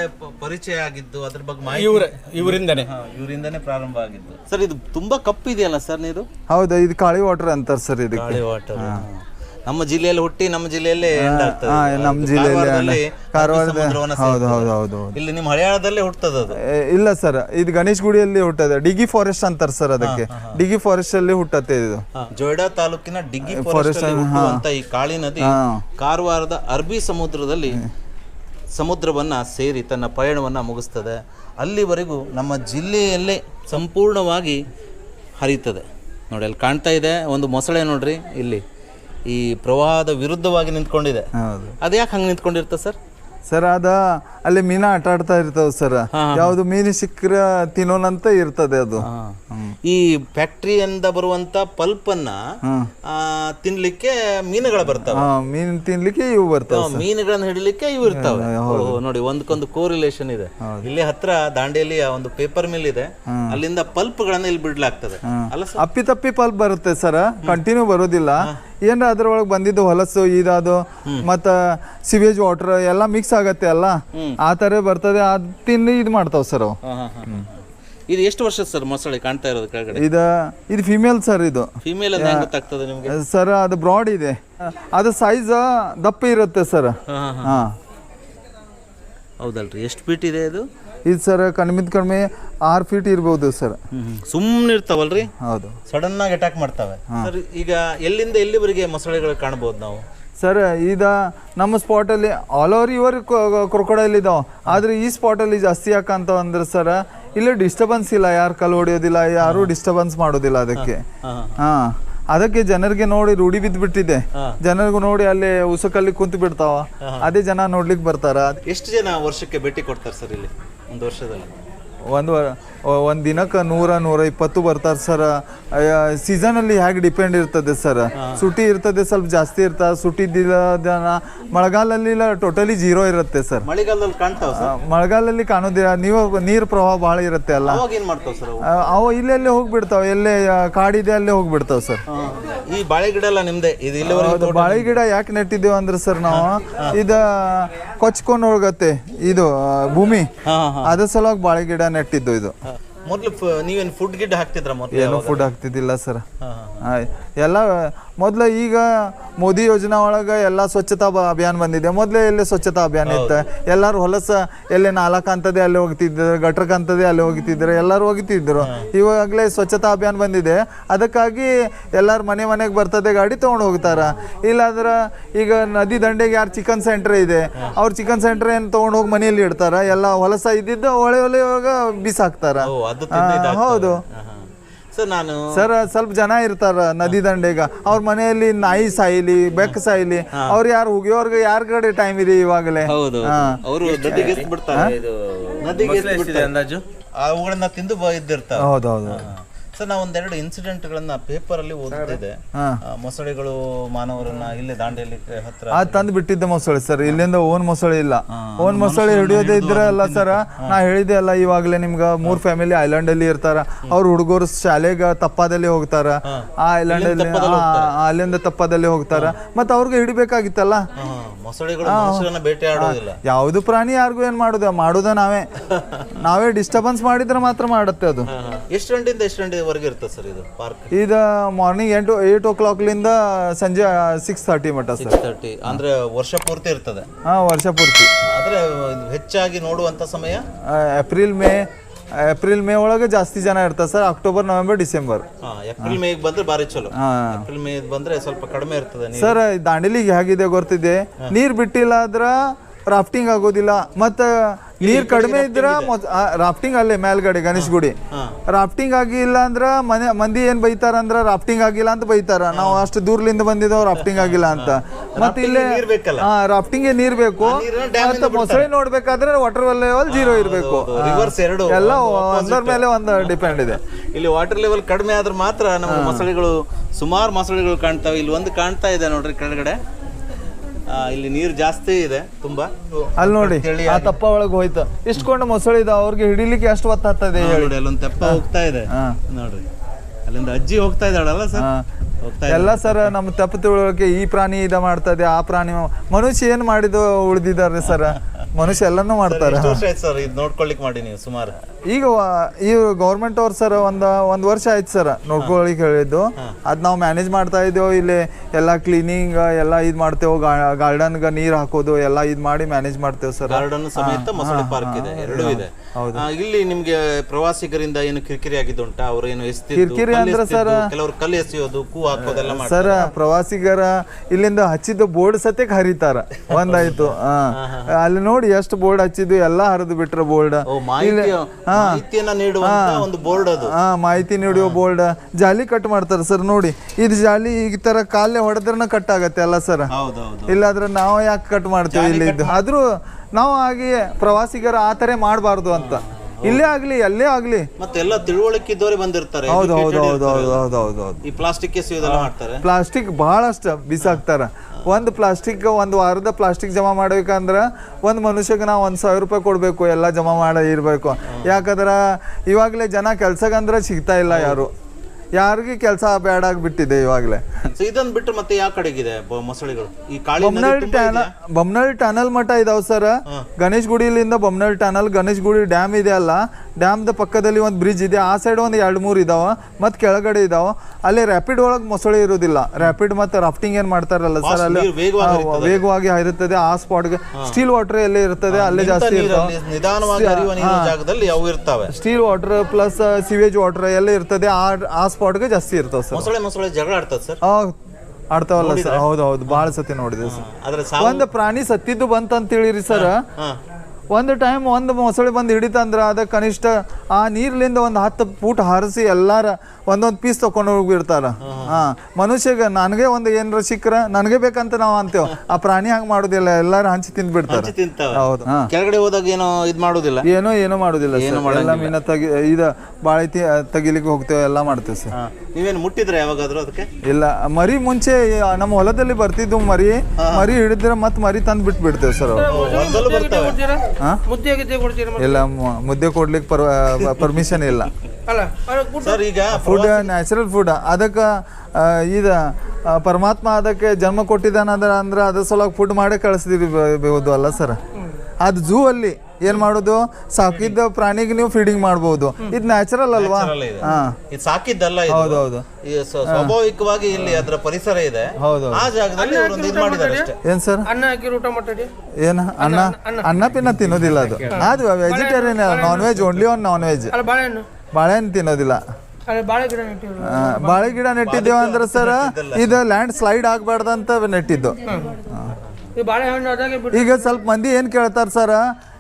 [SPEAKER 2] ಪರಿಚಯ ಆಗಿದ್ದು ಅದ್ರ ಬಗ್ಗೆ ಮಾಹಿತಿ
[SPEAKER 3] ಇವರ ಇವರಿಂದನೇ.
[SPEAKER 2] ಇವರಿಂದನೇ ಪ್ರಾರಂಭ ಆಗಿದ್ದು. ಸರ್ ಇದು ತುಂಬಾ ಕಪ್ಪಿದೆಯಲ್ಲ ಸರ್ ನೀರು?
[SPEAKER 1] ಹೌದು ಇದು ಕಾಳಿ ವಾಟರ್ ಅಂತಾರೆ ಸರ್ ಇದು
[SPEAKER 2] ಕಾಳಿ ವಾಟರ್ ನಮ್ಮ ಜಿಲ್ಲೆಯಲ್ಲಿ ಹುಟ್ಟಿ ನಮ್ಮ ಜಿಲ್ಲೆಯಲ್ಲೇ
[SPEAKER 1] ನಮ್ಮ ಜಿಲ್ಲೆಯಲ್ಲಿ
[SPEAKER 2] ಕಾರವಾರದಲ್ಲಿ
[SPEAKER 1] ಕಾರವಾರದ ಹೌದು ಹೌದು ಹೌದು
[SPEAKER 2] ಇಲ್ಲಿ ನಿಮ್ಮ ಹಳೆಯಾಳದಲ್ಲೇ ಹುಟ್ಟದ
[SPEAKER 1] ಇಲ್ಲ ಸರ್ ಇದು ಗಣೇಶ್ ಗುಡಿಯಲ್ಲಿ ಹುಟ್ಟದ. ಡಿಗಿ ಫಾರೆಸ್ಟ್ ಅಂತಾರೆ ಸರ್ ಅದಕ್ಕೆ. ಡಿಗಿ ಫಾರೆಸ್ಟ್ ಅಲ್ಲಿ ಹುಟ್ಟತ್ತೆ ಇದು.
[SPEAKER 2] ಜೋಯ್ಡಾ ತಾಲೂಕಿನ ಡಿಗಿ ಫಾರೆಸ್ಟ್ ಅಲ್ಲಿ ಹುಟ್ಟುವಂತ ಈ ಕಾಳಿ ನದಿ ಕಾರವಾರದ ಅರಬ್ಬಿ ಸಮುದ್ರದಲ್ಲಿ ಸಮುದ್ರವನ್ನ ಸೇರಿ ತನ್ನ ಪಯಣವನ್ನು ಮುಗಿಸ್ತದೆ. ಅಲ್ಲಿವರೆಗೂ ನಮ್ಮ ಜಿಲ್ಲೆಯಲ್ಲೇ ಸಂಪೂರ್ಣವಾಗಿ ಹರಿಯುತ್ತದೆ. ನೋಡಿ ಅಲ್ಲಿ ಕಾಣ್ತಾ ಇದೆ ಒಂದು ಮೊಸಳೆ ನೋಡ್ರಿ ಇಲ್ಲಿ ಈ ಪ್ರವಾಹದ ವಿರುದ್ಧವಾಗಿ ನಿಂತ್ಕೊಂಡಿದೆ.
[SPEAKER 1] ಹೌದು.
[SPEAKER 2] ಅದು ಯಾಕೆ ಹಂಗೆ ನಿಂತ್ಕೊಂಡಿರ್ತದೆ ಸರ್?
[SPEAKER 1] ಸರ್ ಅದ ಅಲ್ಲಿ ಮೀನ ಆಟ ಆಡ್ತಾ ಇರ್ತಾವ ಸರ್. ಯಾವ್ದು ಮೀನು ಸಿಕ್ಕ್ರ ತಿನ್ನೋನಂತ ಇರ್ತದೆ ಅದು.
[SPEAKER 2] ಈ ಫ್ಯಾಕ್ಟ್ರಿಯಿಂದ ಬರುವಂತ ಪಲ್ಪ್ ಅನ್ನ ತಿನ್ಲಿಕ್ಕೆ ಮೀನುಗಳು ಬರ್ತಾವ?
[SPEAKER 1] ಮೀನು ತಿನ್ಲಿಕ್ಕೆ ಇವು ಬರ್ತಾವ
[SPEAKER 2] ಮೀನುಗಳನ್ನ ಹಿಡಿಲಿಕ್ಕೆ ಇವು ಇರ್ತಾವ? ನೋಡಿ ಒಂದಕ್ಕೊಂದು ಕೋರಿಲೇಷನ್ ಇದೆ. ಇಲ್ಲಿ ಹತ್ರ ದಾಂಡೇಲಿ ಒಂದು ಪೇಪರ್ ಮಿಲ್ ಇದೆ. ಅಲ್ಲಿಂದ ಪಲ್ಪ್ ಗಳನ್ನ ಇಲ್ಲಿ ಬಿಡ್ಲಾಗ್ತದೆ. ಅಲ್ಲ
[SPEAKER 1] ಅಪ್ಪಿ ತಪ್ಪಿ ಪಲ್ಪ್ ಬರುತ್ತೆ ಸರ್. ಕಂಟಿನ್ಯೂ ಬರೋದಿಲ್ಲ. ಏನ್ರ ಅದ್ರೊಳಗೆ ಬಂದಿದ್ದು ಹೊಲಸು ಇದಾದು ಮತ್ತ ಸಿವೇಜ್ ವಾಟರ್ ಎಲ್ಲ ಮಿಕ್ಸ್ ಆಗತ್ತೆ ಅಲ್ಲ? ಆ ಥರ ಬರ್ತದೆ ಅದ್ ತಿಂದು ಇದು ಮಾಡ್ತಾವ ಸರ್ ಅವು.
[SPEAKER 2] ಇದು ಎಷ್ಟು ವರ್ಷ ಸರ್ ಮೊಸಳೆ ಕಾಣ್ತಾ ಇರೋದು ಕೆಳಗಡೆ?
[SPEAKER 1] ಇದು ಇದು ಫಿಮೇಲ್ ಸರ್ ಇದು.
[SPEAKER 2] ಫಿಮೇಲ್ ಹೆಂಗ್ ಗೊತ್ತಾಗ್ತದೆ ನಿಮ್ಗೆ?
[SPEAKER 1] ಸರ್ ಅದು ಬ್ರಾಡ್ ಇದೆ. ಅದು ಸೈಜ್ ದಪ್ಪ ಇರುತ್ತೆ ಸರ್.
[SPEAKER 2] ಹಾ ಹೌದಲ್ರಿ ಎಷ್ಟು ಫೀಟ್ ಇದೆ ಇದು?
[SPEAKER 1] ಇದು ಸರ್ ಕಡಿಮೆ ಕಡಿಮೆ ಆರು ಫೀಟ್ ಇರ್ಬೋದು ಸರ್.
[SPEAKER 2] ಸುಮ್ಮನೆ ಇರ್ತಾವಲ್ರಿ?
[SPEAKER 1] ಹೌದು.
[SPEAKER 2] ಸಡನ್ ಆಗಿ ಅಟ್ಯಾಕ್ ಮಾಡ್ತಾವೆ ಸರ್ ಈಗ ಎಲ್ಲಿಂದ ಎಲ್ಲಿವರೆಗೆ ಮೊಸಳೆಗಳು ಕಾಣ್ಬೋದು ನಾವು?
[SPEAKER 1] ಸರ್ ಈಗ ನಮ್ಮ ಸ್ಪಾಟಲ್ಲಿ ಆಲ್ ಓವರ್ ಇವರ್ ಕ್ರೊಕೊಡೈಲ್ ಇದಾವೆ. ಆದರೆ ಈ ಸ್ಪಾಟಲ್ಲಿ ಜಾಸ್ತಿ ಯಾಕಂತ ಅಂದ್ರೆ ಸರ್ ಇಲ್ಲಿ ಡಿಸ್ಟರ್ಬೆನ್ಸ್ ಇಲ್ಲ. ಯಾರು ಕಲ್ಲು ಹೊಡೆಯೋದಿಲ್ಲ ಯಾರು ಡಿಸ್ಟರ್ಬೆನ್ಸ್ ಮಾಡೋದಿಲ್ಲ ಅದಕ್ಕೆ. ಹಾ ಅದಕ್ಕೆ ಜನರಿಗೆ ನೋಡಿ ರೂಢಿ ಬಿದ್ದ್ಬಿಟ್ಟಿದೆ ಜನರಿಗೂ ನೋಡಿ ಅಲ್ಲಿ ಉಸುಕಲ್ಲಿ ಕುಂತು ಬಿಡ್ತಾವ ಅದೇ ಜನ ನೋಡ್ಲಿಕ್ಕೆ ಬರ್ತಾರ.
[SPEAKER 2] ಎಷ್ಟು ಜನ ವರ್ಷಕ್ಕೆ ಭೇಟಿ ಕೊಡ್ತಾರೆ ಸರ್ ಇಲ್ಲಿ? ಒಂದು ವರ್ಷದಲ್ಲಿ.
[SPEAKER 1] ಒಂದು ಒಂದು ದಿನಕ್ಕೆ ನೂರ ನೂರ ಇಪ್ಪತ್ತು ಬರ್ತಾರೆ ಸರ್. ಸೀಸನಲ್ಲಿ ಹೇಗೆ ಡಿಪೆಂಡ್ ಇರ್ತದೆ ಸರ್? ಸುಟಿ ಇರ್ತದೆ ಸ್ವಲ್ಪ ಜಾಸ್ತಿ ಇರ್ತದೆ ಸುಟಿ ದಿನ ಮಳೆಗಾಲಲ್ಲಿ ಟೋಟಲಿ ಜೀರೋ ಇರುತ್ತೆ ಸರ್.
[SPEAKER 2] ಮಳೆಗಾಲದಲ್ಲಿ
[SPEAKER 1] ಮಳೆಗಾಲದಲ್ಲಿ ಕಾಣೋದಿಲ್ಲ ನೀವು ನೀರು ಪ್ರವಾಹ ಭಾಳ ಇರುತ್ತೆ ಅಲ್ಲ.
[SPEAKER 2] ಅವು?
[SPEAKER 1] ಇಲ್ಲೆಲ್ಲೇ ಹೋಗ್ಬಿಡ್ತಾವೆ ಎಲ್ಲೇ ಕಾಡಿದೆ ಅಲ್ಲೇ ಹೋಗ್ಬಿಡ್ತಾವೆ ಸರ್.
[SPEAKER 2] ಈ ಬಾಳೆ ಗಿಡ ಎಲ್ಲ ನಿಮ್ದೆ? ಇದು
[SPEAKER 1] ಬಾಳೆ ಗಿಡ ಯಾಕೆ ನೆಟ್ಟಿದ್ದೇವೆ ಅಂದ್ರೆ ಸರ್ ನಾವು ಇದು ಕೊಚ್ಕೊಂಡು ಹೋಗತ್ತೆ ಇದು ಭೂಮಿ. ಅದ್ರ ಸಲುವಾಗಿ ಬಾಳೆ ಗಿಡ ನೆಟ್ಟಿದ್ದು ಇದು.
[SPEAKER 2] ಮೊದ್ಲು ನೀವೇನು ಫುಡ್ ಗಿಡ್ ಹಾಕ್ತಿದ್ರ ಮೊದಲು
[SPEAKER 1] ಏನು ಫುಡ್ ಹಾಕ್ತಿದ್ದಿಲ್ಲ ಸರ್. ಎಲ್ಲ ಮೊದಲು ಈಗ ಮೋದಿ ಯೋಜನೆ ಒಳಗೆ ಎಲ್ಲ ಸ್ವಚ್ಛತಾ ಬ- ಅಭಿಯಾನ ಬಂದಿದೆ. ಮೊದಲೇ ಎಲ್ಲಿ ಸ್ವಚ್ಛತಾ ಅಭಿಯಾನ ಇತ್ತು? ಎಲ್ಲರೂ ಹೊಲಸ ಎಲ್ಲಿ ನಾಲ್ಕು ಅಂತದೇ ಅಲ್ಲಿ ಹೋಗ್ತಿದ್ರು ಗಟ್ರಕ್ ಅಂತದೇ ಅಲ್ಲಿ ಹೋಗ್ತಿದ್ರು ಎಲ್ಲರೂ ಹೋಗ್ತಿದ್ರು ಇವಾಗಲೇ ಸ್ವಚ್ಛತಾ ಅಭಿಯಾನ ಬಂದಿದೆ. ಅದಕ್ಕಾಗಿ ಎಲ್ಲರೂ ಮನೆ ಮನೆಗೆ ಬರ್ತದೆ ಗಾಡಿ ತೊಗೊಂಡು ಹೋಗ್ತಾರ. ಇಲ್ಲಾಂದ್ರೆ ಈಗ ನದಿ ದಂಡೆಗೆ ಯಾರು ಚಿಕನ್ ಸೆಂಟರ್ ಇದೆ ಅವ್ರು ಚಿಕನ್ ಸೆಂಟರ್ ಏನು ತೊಗೊಂಡು ಹೋಗಿ ಮನೆಯಲ್ಲಿ ಇಡ್ತಾರೆ? ಎಲ್ಲ ಹೊಲಸ ಇದ್ದಿದ್ದು ಹೊಳೆ ಹೊಳೆ ಬಿಸಾಕ್ತಾರ.
[SPEAKER 2] ಓ ಅದು ತಿಂದು ಇದಾಗ್ತದೆ.
[SPEAKER 1] ಹೌದು.
[SPEAKER 2] ಸರ್ ನಾನು
[SPEAKER 1] ಸರ್ ಸ್ವಲ್ಪ ಜನ ಇರ್ತಾರ ನದಿ ದಂಡೆಗ. ಅವ್ರ ಮನೆಯಲ್ಲಿ ನಾಯಿ ಸಾಯಿಲಿ ಬೆಕ್ಕ ಸಾಯಿಲಿ ಅವ್ರ ಯಾರು ಹುಗಿಯೋರ್ಗ ಯಾರ ಕಡೆ ಟೈಮ್ ಇದೆ ಇವಾಗಲೇ?
[SPEAKER 2] ಹೌದು ಅವರು ನದಿಗೆ ಬಿಡ್ತಾರೆ ನದಿಗೆ.
[SPEAKER 4] ಅಂದಾಜು?
[SPEAKER 2] ಅವುಗಳನ್ನ ತಿಂದು ಇದ್ದಿರ್ತಾರೆ.
[SPEAKER 1] ಹೌದೌದು
[SPEAKER 2] ಸರ್ ನಾವು ಒಂದೆರಡು ಇನ್ಸಿಡೆಂಟ್ ಗಳನ್ನ ಪೇಪರ್ ಅಲ್ಲಿ ಓದುತ್ತಿದೆ ಮೊಸಳೆಗಳು ಮಾನವರನ್ನ ಇಲ್ಲಿ ದಾಂಡೇಲಿ ಹತ್ರ
[SPEAKER 1] ಆ ತಂದು ಬಿಟ್ಟಿದ್ದ ಮೊಸಳೆ ಸರ್. ಇಲ್ಲಿಂದ ಓನ್ ಮೊಸಳೆ ಇಲ್ಲ. ಓನ್ ಮೊಸಳೆ ಹಿಡಿಯೋದೇ ಇದ್ರೆ ಅಲ್ಲ ಸರ್. ನಾ ಹೇಳಿದೆ ಅಲ್ಲ ಇವಾಗಲೇ ನಿಮ್ಗೆ ಮೂರ್ ಫ್ಯಾಮಿಲಿ ಐಲ್ಯಾಂಡ್ ಅಲ್ಲಿ ಇರ್ತಾರ. ಅವ್ರ ಹುಡುಗರು ಶಾಲೆಗೆ ತಪ್ಪದಲ್ಲಿ ಹೋಗ್ತಾರ. ಆ ಐಲ್ಯಾಂಡ್ ಅಲ್ಲಿ ಅಲ್ಲಿಂದ ತಪ್ಪದಲ್ಲಿ ಹೋಗ್ತಾರ. ಮತ್ತೆ ಅವ್ರಿಗೆ ಹಿಡಿಬೇಕಾಗಿತ್ತಲ್ಲ? ಯಾವುದು ಪ್ರಾಣಿ ಯಾರಿಗೂ ಏನ್ ಮಾಡುದ? ಮಾಡುದ ನಾವೇ. ನಾವೇ ಡಿಸ್ಟರ್ಬೆನ್ಸ್ ಮಾಡಿದ್ರೆ ಮಾತ್ರ ಮಾಡುತ್ತೆ ಅದು.
[SPEAKER 2] ಎಷ್ಟು ಗಂಟೆಯಿಂದ ಎಷ್ಟು ಗಂಟೆವರೆಗೆ ಇರ್ತದೆ ಸರ್ ಇದು ಪಾರ್ಕ್?
[SPEAKER 1] ಇದು ಮಾರ್ನಿಂಗ್ ಎಂಟು ಏಟ್ ಓ ಕ್ಲಾಕ್ಲಿಂದ ಸಂಜೆ ಸಿಕ್ಸ್ ತರ್ಟಿ ಮಟ್ಟ ಸರ್.
[SPEAKER 2] ತರ್ಟಿ ಅಂದ್ರೆ ವರ್ಷ ಪೂರ್ತಿ ಇರ್ತದೆ?
[SPEAKER 1] ಹಾಂ ವರ್ಷ ಪೂರ್ತಿ.
[SPEAKER 2] ಆದ್ರೆ ಹೆಚ್ಚಾಗಿ ನೋಡುವಂತ ಸಮಯ?
[SPEAKER 1] ಏಪ್ರಿಲ್ ಮೇ ಏಪ್ರಿಲ್ ಮೇ ಒಳಗೆ ಜಾಸ್ತಿ ಜನ ಇರ್ತದೆ ಸರ್. ಅಕ್ಟೋಬರ್ ನವೆಂಬರ್ ಡಿಸೆಂಬರ್
[SPEAKER 2] ಹಾ, ಏಪ್ರಿಲ್ ಮೇ ಬಂದ್ರೆ ಭಾರಿ ಚಲೋ.
[SPEAKER 1] ಹಾಂ.
[SPEAKER 2] ಏಪ್ರಿಲ್ ಮೇ ಬಂದ್ರೆ ಸ್ವಲ್ಪ ಕಡಿಮೆ ಇರ್ತದೆ ನೀರು.
[SPEAKER 1] ಸರ್ ದಾಂಡೇಲಿಗೆ ಹೇಗಿದೆ ಗೊತ್ತಿದೆ? ನೀರು ಬಿಟ್ಟಿಲ್ಲ ಆದ್ರೆ ರಾಫ್ಟಿಂಗ್ ಆಗೋದಿಲ್ಲ. ಮತ್ತ ನೀರ್ ಕಡಿಮೆ ಇದ್ರ ರಾಫ್ಟಿಂಗ್ ಅಲ್ಲೇ ಮೇಲ್ಗಡೆ ಗಣೇಶ್ ಗುಡಿ. ರಾಫ್ಟಿಂಗ್ ಆಗಿಲ್ಲ ಅಂದ್ರ ಮನೆ ಮಂದಿ ಏನ್ ಬೈತಾರ ಅಂದ್ರ ರಾಫ್ಟಿಂಗ್ ಆಗಿಲ್ಲ ಅಂತ ಬೈತಾರ. ನಾವು ಅಷ್ಟು ದೂರ್ಲಿಂದ ಬಂದಿದ್ದೇವೆ ರಾಫ್ಟಿಂಗ್ ಆಗಿಲ್ಲ ಅಂತ. ಮತ್ತೆ ಇಲ್ಲೇ
[SPEAKER 2] ಹಾ?
[SPEAKER 1] ರಾಫ್ಟಿಂಗ್ ನೀರ್ ಬೇಕು. ಮತ್ತೆ ಮೊಸಳೆ ನೋಡ್ಬೇಕಾದ್ರೆ ವಾಟರ್ ಲೆವೆಲ್ ಜೀರೋ ಇರಬೇಕು. ಎಲ್ಲ ಒಂದರ ಮೇಲೆ ಒಂದು ಡಿಪೆಂಡ್ ಇದೆ.
[SPEAKER 2] ಇಲ್ಲಿ ವಾಟರ್ ಲೆವೆಲ್ ಕಡಿಮೆ ಆದ್ರೆ ಮಾತ್ರ ನಮ್ಮ ಮೊಸಳೆಗಳು ಸುಮಾರು ಮೊಸಳೆಗಳು ಕಾಣ್ತಾವೆ. ಇಲ್ಲಿ ಒಂದು ಕಾಣ್ತಾ ಇದೆ ನೋಡ್ರಿ ಕೆಳಗಡೆ. ಇಲ್ಲಿ ನೀರು ಜಾಸ್ತಿ ಇದೆ ತುಂಬಾ.
[SPEAKER 1] ಅಲ್ಲಿ ನೋಡಿ ಆ ತಪ್ಪ ಒಳಗೆ ಹೋಯ್ತು. ಇಷ್ಟಕೊಂಡು ಮೊಸಳೆ ಇದಾವ ಅವ್ರಿಗೆ ಹಿಡಿಲಿಕ್ಕೆ ಎಷ್ಟು ಹೊತ್ತು ಹತ್ತದೆ ಹೇಳಿ.
[SPEAKER 2] ನೋಡಿ ಅಲ್ಲೊಂದು ತೆಪ್ಪ ಹೋಗ್ತಾ ಇದೆ. ನೋಡ್ರಿ. ಅಲ್ಲಿಂದ ಅಜ್ಜಿ ಹೋಗ್ತಾ ಇದ್ದಾಳಲ್ಲ ಸರ್. ಹೋಗ್ತಾ
[SPEAKER 1] ಎಲ್ಲ ಸರ್ ನಮ್ಮ ತಪ್ಪು ತಿಳುವಳಿಕೆ ಈ ಪ್ರಾಣಿ ಇದ ಮಾಡ್ತದೆ ಆ ಪ್ರಾಣಿ ಮನುಷ್ಯ ಏನ್ ಮಾಡಿದ್ದು ಉಳಿದಿದ್ದಾರೆ ಸರ್? ಮನುಷ್ಯ ಎಲ್ಲಾನು ಮಾಡ್ತಾರೆ
[SPEAKER 2] ಎಷ್ಟು ಸರ್? ಇದು ನೋಡ್ಕೊಳ್ಲಿಕ್ಕೆ ಮಾಡಿ ನೀವು ಸುಮಾರು.
[SPEAKER 1] ಈಗ ಈ ಗೌರ್ಮೆಂಟ್ ಅವ್ರು ಸರ್ ಒಂದ್ ಒಂದ್ ವರ್ಷ ಆಯ್ತು ಸರ್ ನೋಡ್ಕೊಳಿಕ್ ಹೇಳಿದ್ದು. ಅದ್ ನಾವು ಮ್ಯಾನೇಜ್ ಮಾಡ್ತಾ ಇದ್ದೇವೆ ಇಲ್ಲಿ ಎಲ್ಲ ಕ್ಲೀನಿಂಗ್ ಎಲ್ಲ ಇದ್ ಮಾಡ್ತೇವೆ ಗ ನೀರ್ ಹಾಕೋದು ಎಲ್ಲ ಇದ್ ಮಾಡಿ ಮ್ಯಾನೇಜ್ ಮಾಡ್ತೇವೆ ಸರ್.
[SPEAKER 2] ಗಾರ್ಡನ್ ಸಮೇತ ಮೊಸಳೆ ಪಾರ್ಕ್ ಇದೆ ಎರಡೂ ಇದೆ. ಇಲ್ಲಿ ನಿಮ್ಗೆ ಪ್ರವಾಸಿಗರಿಂದ ಏನು ಕಿರಿಕಿರಿ ಆಗಿದ್ದುಂಟಾ? ಅವ್ರು ಏನು
[SPEAKER 1] ಕಿರಿಕಿರಿ ಅಂದ್ರೆ
[SPEAKER 2] ಸರ್ ಕೆಲವ್ರು ಕಲ್ಲು ಎಸೆಯೋದು ಕೂ ಹಾಕೋದೆಲ್ಲ
[SPEAKER 1] ಸರ್ ಪ್ರವಾಸಿಗರ ಇಲ್ಲಿಂದ ಹಚ್ಚಿದ ಬೋರ್ಡ್ ಸತ್ಯಕ್ಕೆ ಹರಿತಾರ ಒಂದಾಯ್ತು. ಅಲ್ಲಿ ನೋಡಿ ಎಷ್ಟು ಬೋರ್ಡ್ ಹಚ್ಚಿದ್ವಿ ಎಲ್ಲಾ ಹರಿದು ಬಿಟ್ರ ಬೋರ್ಡ್.
[SPEAKER 2] ಒಂದು ಬೋರ್ಡ್ ಅದು.
[SPEAKER 1] ಹಾ ಮಾಹಿತಿ ನೀಡುವ ಬೋರ್ಡ್. ಜಾಲಿ ಕಟ್ ಮಾಡ್ತಾರೆ ಸರ್ ನೋಡಿ. ಇದು ಜಾಲಿ ಈ ತರ ಕಾಲೇ ಹೊಡೆದ್ರನ ಕಟ್ ಆಗತ್ತೆ ಅಲ್ಲ ಸರ್?
[SPEAKER 2] ಇಲ್ಲಾದ್ರೆ
[SPEAKER 1] ಇಲ್ಲಾಂದ್ರೆ ನಾವು ಯಾಕೆ ಕಟ್ ಮಾಡ್ತೇವೆ ಇಲ್ಲಿ ಇದ್ದು ಆದ್ರೂ ನಾವು ಹಾಗೆ ಪ್ರವಾಸಿಗರ ಆ ಥರ ಮಾಡಬಾರ್ದು ಅಂತ. ಇಲ್ಲೇ ಆಗ್ಲಿ ಅಲ್ಲೇ ಆಗ್ಲಿ.
[SPEAKER 2] ಮತ್ತೆಲ್ಲ ತಿಳುವಳಿಕೆ ಇದ್ದವರೇ ಬಂದಿರ್ತಾರೆ
[SPEAKER 1] ಹೌದು ಹೌದು ಹೌದು ಹೌದು ಹೌದು ಹೌದು ಹೌದು.
[SPEAKER 2] ಈ ಪ್ಲಾಸ್ಟಿಕ್ ಎಸ್ ಇದೆಲ್ಲ ಮಾಡ್ತಾರೆ?
[SPEAKER 1] ಪ್ಲಾಸ್ಟಿಕ್ ಬಹಳಷ್ಟು ಬಿಸಾಕ್ತಾರ. ಒಂದು ಪ್ಲಾಸ್ಟಿಕ್ ಒಂದು ವಾರದ ಪ್ಲಾಸ್ಟಿಕ್ ಜಮಾ ಮಾಡ್ಬೇಕಂದ್ರೆ ಒಂದು ಮನುಷ್ಯಗೆ ನಾವು ಒಂದು ಸಾವಿರ ರೂಪಾಯಿ ಕೊಡಬೇಕು ಎಲ್ಲ ಜಮಾ ಮಾಡಿ ಇರಬೇಕು. ಯಾಕಂದ್ರೆ ಇವಾಗಲೇ ಜನ ಕೆಲ್ಸಕ್ಕಂದ್ರೆ ಸಿಗ್ತಾ ಇಲ್ಲ ಯಾರು. ಯಾರಿಗೆ ಕೆಲಸ ಬೇಡ ಬಿಟ್ಟಿದೆ ಇವಾಗಲೇ.
[SPEAKER 2] ಸೊ ಇದನ್ನ ಬಿಟ್ಟು ಮತ್ತೆ ಯಾವ ಕಡೆಗಿದೆ ಬ- ಮೊಸಳೆಗಳು? ಈ ಕಾಳಿ ನದಿ
[SPEAKER 1] ಬೊಮ್ಮನಹಳ್ಳಿ
[SPEAKER 2] ತುಂಬಾ
[SPEAKER 1] ಟ್ಯಾನ
[SPEAKER 2] ಇದೆಯಾ?
[SPEAKER 1] ಬೊಮ್ಮನಹಳ್ಳಿ ಟನಲ್ ಮಠ ಇದಾವೆ ಸರ್. ಗಣೇಶ್ ಗುಡಿಲಿಂದ ಬೊಮ್ಮನಹಳ್ಳಿ ಟನಲ್ ಗಣೇಶ್ ಗುಡಿ ಡ್ಯಾಮ್ ಇದೆ ಅಲ್ಲ. ಡ್ಯಾಮ್ದ ಪಕ್ಕದಲ್ಲಿ ಒಂದು ಬ್ರಿಡ್ಜ್ ಇದೆ. ಆ ಸೈಡ್ ಒಂದು ಎರಡು ಮೂರು ಇದಾವ. ಮತ್ತು ಕೆಳಗಡೆ ಇದಾವ. ಅಲ್ಲಿ ರ್ಯಾಪಿಡ್ ಒಳಗೆ ಮೊಸಳೆ ಇರೋದಿಲ್ಲ. ರ್ಯಾಪಿಡ್ ಮತ್ತು ರಾಫ್ಟಿಂಗ್ ಏನು ಮಾಡ್ತಾರಲ್ಲ ಸರ್ ಅಲ್ಲಿ
[SPEAKER 2] ನೀರು ವೇಗವಾಗಿ
[SPEAKER 1] ಆ, ವೇಗವಾಗಿ ಹರಿಯುತ್ತದೆ ಆ ಸ್ಪಾಟ್ಗೆ ಸ್ಟೀಲ್ ವಾಟರ್ ಎಲ್ಲಿ ಇರ್ತದೆ ಅಲ್ಲೇ
[SPEAKER 2] ನಿಂತ
[SPEAKER 1] ಜಾಸ್ತಿ
[SPEAKER 2] ನೀರಲ್ಲಿ
[SPEAKER 1] ಇರ್ತಾವೆ.
[SPEAKER 2] ನಿಧಾನವಾಗಿ ಹರಿಯುವ ನೀರಿನ ಜಾಗದಲ್ಲಿ ಅವು ಇರ್ತಾವೆ.
[SPEAKER 1] Still water plus sewage water ಎಲ್ಲ ಇರ್ತದೆ. ಆ ಆ ಸ್ಪಾಟ್ಗೆ ಜಾಸ್ತಿ ಇರ್ತಾವ ಸರ್
[SPEAKER 2] ಮೊಸಳೆ ಮೊಸಳೆ ಜಗಳ ಆಡ್ತದೆ ಸರ್ ಆ,
[SPEAKER 1] ಆಡ್ತಾವಲ್ಲ ಸರ್ ಹೌದು ಹೌದು ಬಹಳ ಸತಿ ನೋಡಿದೆ ಸರ್
[SPEAKER 2] ಸಾವು
[SPEAKER 1] ಒಂದು ಪ್ರಾಣಿ ಸತ್ತಿದ್ದು ಬಂತಂತ ಹೇಳಿರಿ ಸರ್. ಒಂದು ಟೈಮ್ ಒಂದು ಮೊಸಳೆ ಬಂದು ಹಿಡಿತಂದ್ರೆ ಅದ ಕನಿಷ್ಠ ಆ ನೀರ್ಲಿಂದ ಒಂದು ಹತ್ತು ಫೂಟ್ ಹರಿಸಿ ಎಲ್ಲಾರ ಒಂದೊಂದು ಪೀಸ್ ತಕೊಂಡು ಹೋಗ್ಬಿಡ್ತಾರ. ಹಾ. ಮನುಷ್ಯಗ ನನಗೆ ಒಂದು ಏನರ ಸಿಕ್ಕ್ರ ನನಗೆ ಬೇಕಂತ ನಾವು ಅಂತೇವ್. ಆ ಪ್ರಾಣಿ ಹಂಗೆ ಮಾಡುದಿಲ್ಲ ಎಲ್ಲಾರು ಹಂಚಿ ತಿಂದ್ಬಿಡ್ತಾರ. ಹೌದು.
[SPEAKER 2] ಕೆಳಗಡೆ ಹೋದಾಗ ಏನೋ ಇದು ಮಾಡುದಿಲ್ಲ?
[SPEAKER 1] ಏನೋ ಏನೋ ಮಾಡುದಿಲ್ಲ ಎಲ್ಲ ಮೀನ ತಗಿ ಇದ ಬಾಳೆ ತಗಿಲಿಕ್ಕೆ ಹೋಗ್ತೇವೆ ಎಲ್ಲ ಮಾಡ್ತೇವೆ ಸರ್.
[SPEAKER 2] ನೀವೇನು ಮುಟ್ಟಿದ್ರೆ ಯಾವಾಗಾದ್ರೂ ಅದಕ್ಕೆ?
[SPEAKER 1] ಇಲ್ಲ ಮರಿ ಮುಂಚೆ ನಮ್ಮ ಹೊಲದಲ್ಲಿ ಬರ್ತಿದ್ವು ಮರಿ. ಮರಿ ಹಿಡಿದ್ರೆ ಮತ್ತೆ ಮರಿ ತಂದು ಬಿಟ್ಟು ಬಿಡ್ತೇವೆ ಸರ್ ಹಾ?
[SPEAKER 4] ಮುದ್ದೆ ಗಿದ್ದೆ ಕೊಡ್ತೀರ
[SPEAKER 1] ಇಲ್ಲ ಮ- ಮುದ್ದೆ ಕೊಡ್ಲಿಕ್ಕೆ ಪರ್ ಪರ್ಮಿಷನ್ ಇಲ್ಲ.
[SPEAKER 4] ಅಲ್ಲ
[SPEAKER 2] ಸರ್ ಈಗ
[SPEAKER 1] ಫುಡ್ ನ್ಯಾಚುರಲ್ ಫುಡ್ ಅದಕ್ಕೆ ಇದ ಆ, ಪರಮಾತ್ಮ ಅದಕ್ಕೆ ಜನ್ಮ ಕೊಟ್ಟಿದ್ದಾನಂದ್ರೆ ಅಂದ್ರೆ ಅದ್ರ ಸಲುವಾಗಿ ಫುಡ್ ಮಾಡೇ ಕಳಿಸ್ದಿರ್ಬೋದು ಅಲ್ಲ ಸರ್. ಅದು ಝೂ ಅಲ್ಲಿ ಏನ್ ಮಾಡೋದು? ಸಾಕಿದ್ದ ಪ್ರಾಣಿಗೆ ನೀವು ಫೀಡಿಂಗ್ ಮಾಡ್ಬೋದು. ಇದು ನ್ಯಾಚುರಲ್ ಅಲ್ವಾ?
[SPEAKER 2] ಇದೆ.
[SPEAKER 1] ಹಾ.
[SPEAKER 2] ಇದು ಸಾಕಿದ್ದಲ್ಲ ಹೌದು
[SPEAKER 1] ಹೌದೌದು.
[SPEAKER 2] ಈ ಸ್ವ- ಸ್ವಾಭಾವಿಕವಾಗಿ ಇಲ್ಲಿ ಅದರ ಪರಿಸರ ಇದೆ.
[SPEAKER 1] ಹೌದು
[SPEAKER 2] ಆ ಜಾಗದಲ್ಲಿ ಒಂದು ಇದು ಮಾಡಿದ್ದಾರೆ ಅಷ್ಟೇ.
[SPEAKER 1] ಏನ್ ಸರ್?
[SPEAKER 4] ಅನ್ನ ಹಾಕಿ ಊಟ ಮಾಡ್ತೀರಿ?
[SPEAKER 1] ಏನ? ಅನ್ನ ಅನ್ನ? ಪಿನ್ನ ತಿನ್ನೋದಿಲ್ಲ ಅದು. ಅದು vegetarian non veg only one non veg
[SPEAKER 4] ಅಲ್ಲ ಬಾಳೆಹಣ್ಣು.
[SPEAKER 1] ಬಾಳೆಹಣ್ಣು ತಿನ್ನೋದಿಲ್ಲ.
[SPEAKER 4] ಅಲ್ಲ ಬಾಳೆ ಗಿಡ ನೆಟ್ಟಿದ್ದೇವ
[SPEAKER 1] ಆ, ಬಾಳೆ ಗಿಡ ನೆಟ್ಟಿದ್ದೇವೆ ಅಂದ್ರೆ ಸರ್ ಇದು ಲ್ಯಾಂಡ್ ಸ್ಲೈಡ್ ಆಗ್ಬಾರ್ದಂತ ನೆಟ್ಟಿದ್ದು.
[SPEAKER 4] ಈ ಬಾಳೆಹಣ್ಣು ಅದಾಗೆ ಬಿಟ್ಟು
[SPEAKER 1] ಈಗ ಸ್ವಲ್ಪ ಮಂದಿ ಏನ್ ಕೇಳ್ತಾರ ಸರ್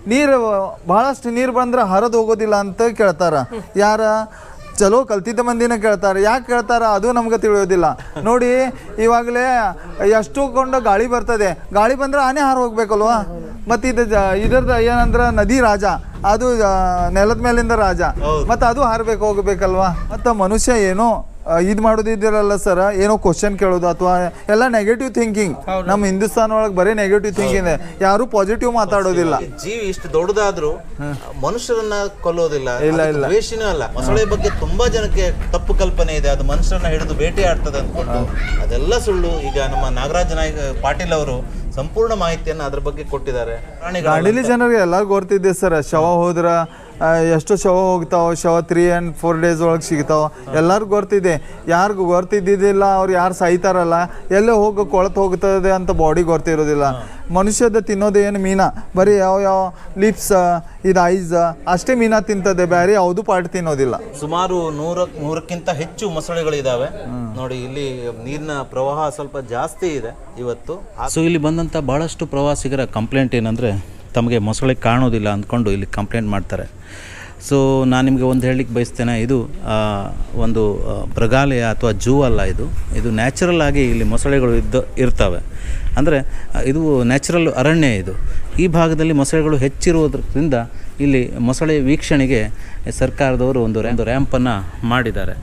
[SPEAKER 1] ನೀರು ಬಹಳಷ್ಟು ನೀರು ಬಂದ್ರೆ ಹರಿದು ಹೋಗೋದಿಲ್ಲ ಅಂತ ಕೇಳ್ತಾರ. ಯಾರ? ಚಲೋ ಕಲ್ತಿದ್ದ ಮಂದಿನ ಕೇಳ್ತಾರೆ. ಯಾಕೆ ಕೇಳ್ತಾರೆ? ಅದು ನಮ್ಗೆ ತಿಳಿಯೋದಿಲ್ಲ. ನೋಡಿ ಇವಾಗಲೇ ಎಷ್ಟು ಕೊಂಡು ಗಾಳಿ ಬರ್ತದೆ. ಗಾಳಿ ಬಂದ್ರೆ ಆನೆ ಹಾರು ಹೋಗ್ಬೇಕಲ್ವಾ? ಮತ್ತು ಇದು ಜ- ಇದ್ರದ್ದು ಏನಂದ್ರೆ ನದಿ ರಾಜ. ಅದು ನೆಲದ ಮೇಲಿಂದ ರಾಜ. ಮತ್ತು ಅದು ಹಾರಬೇಕು ಹೋಗ್ಬೇಕಲ್ವಾ? ಮತ್ತು ಮನುಷ್ಯ ಏನೋ? ಇದು ಮಾಡೋದಿದ್ದಿರಲ್ಲ ಸರ್ ಏನೋ ಕ್ವಶನ್ ಕೇಳೋದು ಅಥವಾ ಎಲ್ಲ ನೆಗೆಟಿವ್ ಥಿಂಕಿಂಗ್ ನಮ್ಮ ಹಿಂದೂಸ್ತಾನ ಒಳಗೆ ಬರೀ ನೆಗೆಟಿವ್ ಥಿಂಕಿಂಗ್ ಇದೆ ಯಾರು ಪಾಸಿಟಿವ್ ಮಾತಾಡೋದಿಲ್ಲ.
[SPEAKER 2] ಜೀವಿ ಇಷ್ಟು ದೊಡ್ಡದಾದ್ರೂ ಮನುಷ್ಯರನ್ನ ಕೊಲ್ಲೋದಿಲ್ಲ. ಇಲ್ಲ ಇಲ್ಲ. ದ್ವೇಷನೂ ಅಲ್ಲ. ಮೊಸಳೆ ಬಗ್ಗೆ ತುಂಬಾ ಜನಕ್ಕೆ ತಪ್ಪು ಕಲ್ಪನೆ ಇದೆ. ಅದು ಮನುಷ್ಯರನ್ನ ಹಿಡಿದು ಬೇಟೆ ಆಡ್ತದೆ ಅಂದ್ಕೊಂಡು ಅದೆಲ್ಲ ಸುಳ್ಳು. ಈಗ ನಮ್ಮ ನಾಗರಾಜ ನಾಯ್ಕ ಪಾಟೀಲ್ ಅವರು ಸಂಪೂರ್ಣ ಮಾಹಿತಿಯನ್ನು ಅದ್ರ ಬಗ್ಗೆ ಕೊಟ್ಟಿದ್ದಾರೆ. ಪ್ರಾಣಿಗಳ
[SPEAKER 1] ಗಾಡಿಲಿ ಜನರಿಗೆ ಎಲ್ಲ ಗೊತ್ತಿದೆ ಸರ್. ಶವ ಹೋದ್ರ ಎಷ್ಟು ಶವ ಹೋಗ್ತಾವ ಶವ ತ್ರೀ ಆ್ಯಂಡ್ ಫೋರ್ ಡೇಸ್ ಒಳಗೆ ಸಿಗ್ತಾವೆ. ಎಲ್ಲರಿಗೂ ಗೊತ್ತಿದೆ. ಯಾರಿಗೂ ಗೊತ್ತಿದ್ದಿದ್ದಿಲ್ಲ ಅವ್ರು ಯಾರು ಸಾಯ್ತಾರಲ್ಲ ಎಲ್ಲೇ ಹೋಗಿ ಕೊಳತು ಹೋಗ್ತದೆ ಅಂತ ಬಾಡಿ ಗೊತ್ತಿರೋದಿಲ್ಲ. ಮನುಷ್ಯದ ತಿನ್ನೋದು ಏನು ಮೀನ? ಬರೀ ಯಾವ ಯಾವ ಲಿಪ್ಸ್ ಇದು ಐಸ್ ಅಷ್ಟೇ ಮೀನ ತಿಂತದೆ. ಬೇರೆ ಯಾವುದು ಪಾರ್ಟ್ ತಿನ್ನೋದಿಲ್ಲ.
[SPEAKER 2] ಸುಮಾರು ನೂರ ನೂರಕ್ಕಿಂತ ಹೆಚ್ಚು ಮೊಸಳೆಗಳಿದ್ದಾವೆ ನೋಡಿ ಇಲ್ಲಿ ನೀರಿನ ಪ್ರವಾಹ ಸ್ವಲ್ಪ ಜಾಸ್ತಿ ಇದೆ ಇವತ್ತು. ಸೊ ಇಲ್ಲಿ ಬಂದಂಥ ಬಹಳಷ್ಟು ಪ್ರವಾಸಿಗರ ಕಂಪ್ಲೇಂಟ್ ಏನಂದರೆ ತಮಗೆ ಮೊಸಳೆ ಕಾಣೋದಿಲ್ಲ ಅಂದ್ಕೊಂಡು ಇಲ್ಲಿ ಕಂಪ್ಲೇಂಟ್ ಮಾಡ್ತಾರೆ. ಸೊ ನಾನು ನಿಮಗೆ ಒಂದು ಹೇಳಲಿಕ್ಕೆ ಬಯಸ್ತೇನೆ, ಇದು ಒಂದು ಮೃಗಾಲಯ ಅಥವಾ ಜೂ ಅಲ್ಲ ಇದು. ಇದು ನ್ಯಾಚುರಲ್ ಆಗಿ ಇಲ್ಲಿ ಮೊಸಳೆಗಳು ಇದ್ದ, ಇರ್ತವೆ. ಅಂದರೆ, ಇದು ನ್ಯಾಚುರಲ್ ಅರಣ್ಯ ಇದು. ಈ ಭಾಗದಲ್ಲಿ ಮೊಸಳೆಗಳು ಹೆಚ್ಚಿರುವುದರಿಂದ ಇಲ್ಲಿ ಮೊಸಳೆ ವೀಕ್ಷಣೆಗೆ ಸರ್ಕಾರದವರು ಒಂದು ರ್ಯಾಂಪನ್ನು ಮಾಡಿದ್ದಾರೆ.